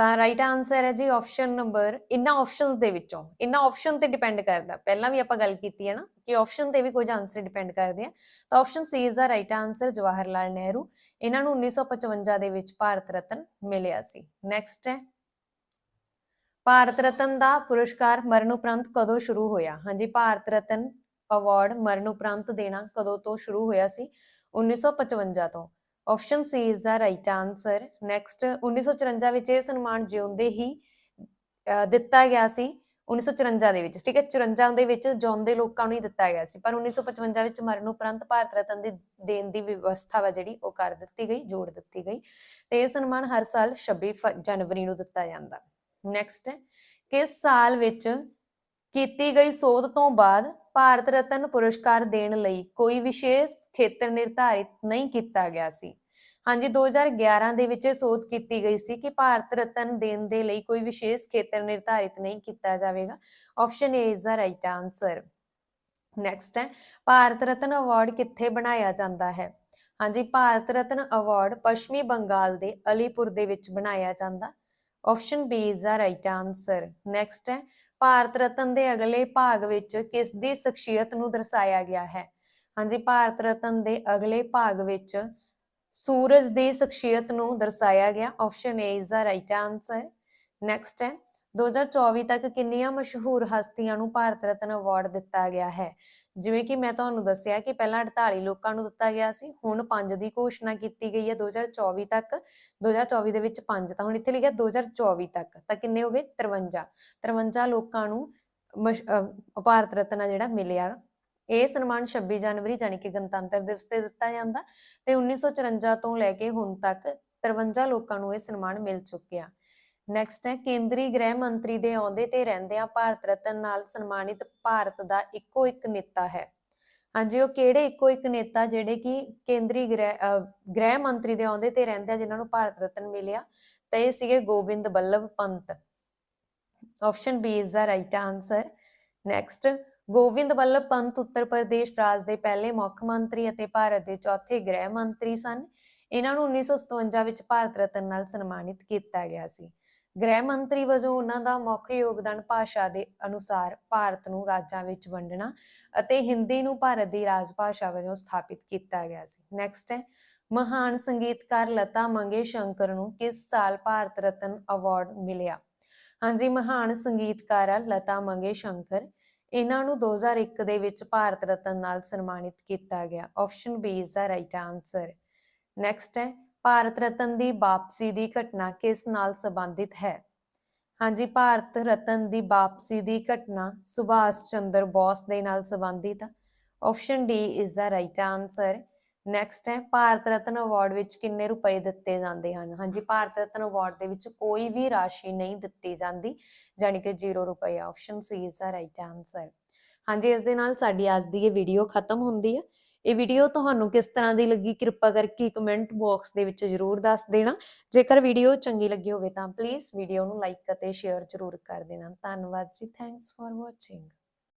ਤਾਂ ਰਾਈਟ ਆਨਸਰ ਹੈ ਜੀ ਆਪਸ਼ਨ ਨੰਬਰ ਇਨ੍ਹਾਂ ਆਪਸ਼ਨਸ ਦੇ ਵਿੱਚੋਂ ਇਨ੍ਹਾਂ ਆਪਸ਼ਨ ਤੇ ਡਿਪੈਂਡ ਕਰਦਾ। ਪਹਿਲਾਂ ਵੀ ਆਪਾਂ ਗੱਲ ਕੀਤੀ ਹੈ ਨਾ ਕਿ ਆਪਸ਼ਨ ਤੇ ਵੀ ਕੁਝ ਆਨਸਰ ਡਿਪੈਂਡ ਕਰਦੇ ਆ। ਤਾਂ option C is the right answer Jawahar Lal Nehru. ਇਹਨਾਂ ਨੂੰ 1955 ਦੇ ਵਿੱਚ ਭਾਰਤ ਰਤਨ ਮਿਲਿਆ ਸੀ। ਨੈਕਸਟ ਹੈ। ਭਾਰਤ ਰਤਨ ਦਾ ਪੁਰਸਕਾਰ ਮਰਨ ਉਪਰੰਤ ਕਦੋਂ ਸ਼ੁਰੂ ਹੋਇਆ? ਹਾਂਜੀ, ਭਾਰਤ ਰਤਨ ਅਵਾਰਡ ਮਰਨ ਉਪਰੰਤ ਦੇਣਾ ਕਦੋਂ ਤੋਂ ਸ਼ੁਰੂ ਹੋਇਆ ਸੀ? 1955 ਤੋਂ। Option C is the right answer next 1954 ਵਿੱਚ ਇਹ ਸਨਮਾਨ ਜਿਉਂਦੇ ਹੀ ਦਿੱਤਾ ਗਿਆ ਸੀ 1954 ਦੇ ਵਿੱਚ, ਠੀਕ ਹੈ? 54 ਦੇ ਵਿੱਚ ਜਿਉਂਦੇ ਲੋਕਾਂ ਨੂੰ ਹੀ ਦਿੱਤਾ ਗਿਆ ਸੀ, ਪਰ 1955 ਵਿੱਚ ਮਰਨ ਉਪਰੰਤ ਭਾਰਤ ਰਤਨ ਦੀ ਦੇਣ ਦੀ ਵਿਵਸਥਾ ਵਾ ਜਿਹੜੀ, ਉਹ ਕਰ ਦਿੱਤੀ ਗਈ, ਜੋੜ ਦਿੱਤੀ ਗਈ ਤੇ ਇਹ ਸਨਮਾਨ ਹਰ ਸਾਲ 26 ਫ- ਜਨਵਰੀ ਨੂੰ ਦਿੱਤਾ ਜਾਂਦਾ। ਨੈਕਸਟ ਕਿਸ ਸਾਲ ਵਿੱਚ ਕੀਤੀ ਗਈ ਸੋਧ ਤੋਂ ਬਾਅਦ ਭਾਰਤ ਰਤਨ ਪੁਰਸਕਾਰ ਦੇਣ ਲਈ ਕੋਈ ਵਿਸ਼ੇਸ਼ ਖੇਤਰ ਨਿਰਧਾਰਿਤ ਨਹੀਂ ਕੀਤਾ ਗਿਆ ਸੀ? ਹਾਂਜੀ 2011 ਦੇ ਵਿੱਚ ਇਹ ਸੋਧ ਕੀਤੀ ਗਈ ਸੀ ਕਿ ਭਾਰਤ ਰਤਨ ਦੇਣ ਦੇ ਲਈ ਕੋਈ ਵਿਸ਼ੇਸ਼ ਖੇਤਰ ਨਿਰਧਾਰਿਤ ਨਹੀਂ ਕੀਤਾ ਜਾਵੇਗਾ। Option A is the right answer next ਹੈ, ਭਾਰਤ ਰਤਨ ਅਵਾਰਡ ਕਿੱਥੇ ਬਣਾਇਆ ਜਾਂਦਾ ਹੈ? ਹਾਂਜੀ, ਭਾਰਤ ਰਤਨ ਅਵਾਰਡ ਪੱਛਮੀ ਬੰਗਾਲ ਦੇ ਅਲੀਪੁਰ ਦੇ ਵਿੱਚ ਬਣਾਇਆ ਜਾਂਦਾ। Option B is the right answer next ਹੈ, ਭਾਰਤ ਰਤਨ ਦੇ ਅਗਲੇ ਭਾਗ ਵਿੱਚ ਕਿਸ ਦੀ ਸ਼ਖਸੀਅਤ ਨੂੰ ਦਰਸਾਇਆ ਗਿਆ ਹੈ? ਹਾਂਜੀ, ਭਾਰਤ ਰਤਨ ਦੇ ਅਗਲੇ ਭਾਗ ਵਿੱਚ ਸੂਰਜ ਦੀ ਸ਼ਖਸੀਅਤ ਨੂੰ ਦਰਸਾਇਆ ਗਿਆ। Option A is the right answer next ਹੈ 2024 ਤੱਕ ਕਿੰਨੀਆਂ ਮਸ਼ਹੂਰ ਹਸਤੀਆਂ ਨੂੰ ਭਾਰਤ ਰਤਨ ਅਵਾਰਡ ਦਿੱਤਾ ਗਿਆ ਹੈ? ਜਿਵੇਂ ਕਿ ਮੈਂ ਤੁਹਾਨੂੰ ਦੱਸਿਆ ਕਿ ਪਹਿਲਾਂ 48 ਲੋਕਾਂ ਨੂੰ ਦਿੱਤਾ ਗਿਆ ਸੀ, ਹੁਣ 5 ਦੀ ਘੋਸ਼ਣਾ ਕੀਤੀ ਗਈ ਹੈ 2024 ਤੱਕ। 2024 ਦੇ ਵਿੱਚ 5 ਤਾਂ ਹੁਣ ਇੱਥੇ ਲਿਖਿਆ 2024 ਤੱਕ। ਤਾਂ ਕਿੰਨੇ ਹੋ ਗਏ? 53 53 ਲੋਕਾਂ ਨੂੰ ਭਾਰਤ ਰਤਨ ਜਿਹੜਾ ਮਿਲਿਆ। ਇਹ ਸਨਮਾਨ 26 ਜਨਵਰੀ ਜਾਣੀ ਕਿ ਗਣਤੰਤਰ ਦਿਵਸ ਤੇ ਦਿੱਤਾ ਜਾਂਦਾ ਤੇ 1954 ਤੋਂ ਲੈ ਕੇ ਹੁਣ ਤੱਕ 53 ਲੋਕਾਂ ਨੂੰ ਇਹ ਸਨਮਾਨ ਮਿਲ ਚੁੱਕਿਆ। ਨੈਕਸਟ ਹੈ, ਕੇਂਦਰੀ ਗ੍ਰਹਿ ਮੰਤਰੀ ਦੇ ਅਹੁਦੇ ਤੇ ਰਹਿੰਦਿਆਂ ਭਾਰਤ ਰਤਨ ਨਾਲ ਸਨਮਾਨਿਤ ਭਾਰਤ ਦਾ ਇੱਕੋ ਇੱਕ ਨੇਤਾ ਹੈ। ਹਾਂਜੀ, ਉਹ ਕਿਹੜੇ ਇੱਕੋ ਇੱਕ ਨੇਤਾ ਜਿਹੜੇ ਕਿ ਕੇਂਦਰੀ ਗ੍ਰਹਿ, ਅਹ, ਗ੍ਰਹਿ ਮੰਤਰੀ ਦੇ ਅਹੁਦੇ ਤੇ ਰਹਿੰਦੇ ਆ, ਜਿਨ੍ਹਾਂ ਨੂੰ ਭਾਰਤ ਰਤਨ ਮਿਲਿਆ ਤੇ ਇਹ ਸੀਗੇ Govind Ballabh Pant. Option B is the right answer next Govind Vallabh Pant Uttar Pradesh ਰਾਜ ਦੇ ਪਹਿਲੇ ਮੁੱਖ ਮੰਤਰੀ ਅਤੇ ਭਾਰਤ ਦੇ ਚੌਥੇ ਗ੍ਰਹਿ ਮੰਤਰੀ ਸਨ। ਇਹਨਾਂ ਨੂੰ 1957 ਵਿੱਚ ਭਾਰਤ ਰਤਨ ਨਾਲ ਸਨਮਾਨਿਤ ਕੀਤਾ ਗਿਆ ਸੀ। ਗ੍ਰਹਿ ਮੰਤਰੀ ਵਜੋਂ ਉਹਨਾਂ ਦਾ ਮੁੱਖ ਯੋਗਦਾਨ ਭਾਸ਼ਾ ਦੇ ਅਨੁਸਾਰ ਭਾਰਤ ਨੂੰ ਰਾਜਾਂ ਵਿੱਚ ਵੰਡਣਾ ਅਤੇ ਹਿੰਦੀ ਨੂੰ ਭਾਰਤ ਦੀ ਰਾਜ ਭਾਸ਼ਾ ਵਜੋਂ ਸਥਾਪਿਤ ਕੀਤਾ ਗਿਆ ਸੀ। ਨੈਕਸਟ ਹੈ, ਮਹਾਨ ਸੰਗੀਤਕਾਰ ਲਤਾ ਮੰਗੇਸ਼ਕਰ ਨੂੰ ਕਿਸ ਸਾਲ ਭਾਰਤ ਰਤਨ ਅਵਾਰਡ ਮਿਲਿਆ? ਹਾਂਜੀ, ਮਹਾਨ ਸੰਗੀਤਕਾਰ ਆ ਲਤਾ ਮੰਗੇਸ਼ਕਰ। ਇਹਨਾਂ ਨੂੰ 2001 ਦੇ ਵਿੱਚ ਭਾਰਤ ਰਤਨ ਨਾਲ ਸਨਮਾਨਿਤ ਕੀਤਾ ਗਿਆ। Option B is the right answer next ਹੈ, ਭਾਰਤ ਰਤਨ ਦੀ ਵਾਪਸੀ ਦੀ ਘਟਨਾ ਕਿਸ ਨਾਲ ਸੰਬੰਧਿਤ ਹੈ? ਹਾਂਜੀ, ਭਾਰਤ ਰਤਨ ਦੀ ਵਾਪਸੀ ਦੀ ਘਟਨਾ ਸੁਭਾਸ਼ ਚੰਦਰ ਬੋਸ ਦੇ ਨਾਲ ਸੰਬੰਧਿਤ ਹੈ option D is the right answer next ਹੈ, ਭਾਰਤ ਰਤਨ ਅਵਾਰਡ ਵਿੱਚ ਕਿੰਨੇ ਰੁਪਏ ਦਿੱਤੇ ਜਾਂਦੇ ਹਨ? ਹਾਂਜੀ, ਭਾਰਤ ਰਤਨ ਅਵਾਰਡ ਦੇ ਵਿੱਚ ਕੋਈ ਵੀ ਰਾਸ਼ੀ ਨਹੀਂ ਦਿੱਤੀ ਜਾਂਦੀ, ਜਾਣੀ ਕਿ 0 ਰੁਪਏ option C is the right answer ਹਾਂਜੀ, ਇਸ ਦੇ ਨਾਲ ਸਾਡੀ ਅੱਜ ਦੀ ਇਹ ਵੀਡੀਓ ਖਤਮ ਹੁੰਦੀ ਹੈ। ਇਹ ਵੀਡੀਓ ਤੁਹਾਨੂੰ ਕਿਸ ਤਰ੍ਹਾਂ ਦੀ ਲੱਗੀ? ਕਿਰਪਾ ਕਰਕੇ ਕਮੈਂਟ ਬਾਕਸ ਦੇ ਵਿੱਚ ਜਰੂਰ ਦੱਸ ਦੇਣਾ। ਜੇਕਰ ਵੀਡੀਓ ਚੰਗੀ ਲੱਗੀ ਹੋਵੇ ਤਾਂ ਪਲੀਜ਼ ਵੀਡੀਓ ਨੂੰ ਲਾਈਕ ਅਤੇ ਸ਼ੇਅਰ ਜਰੂਰ ਕਰ ਦੇਣਾ। ਧੰਨਵਾਦ ਜੀ। Thanks for watching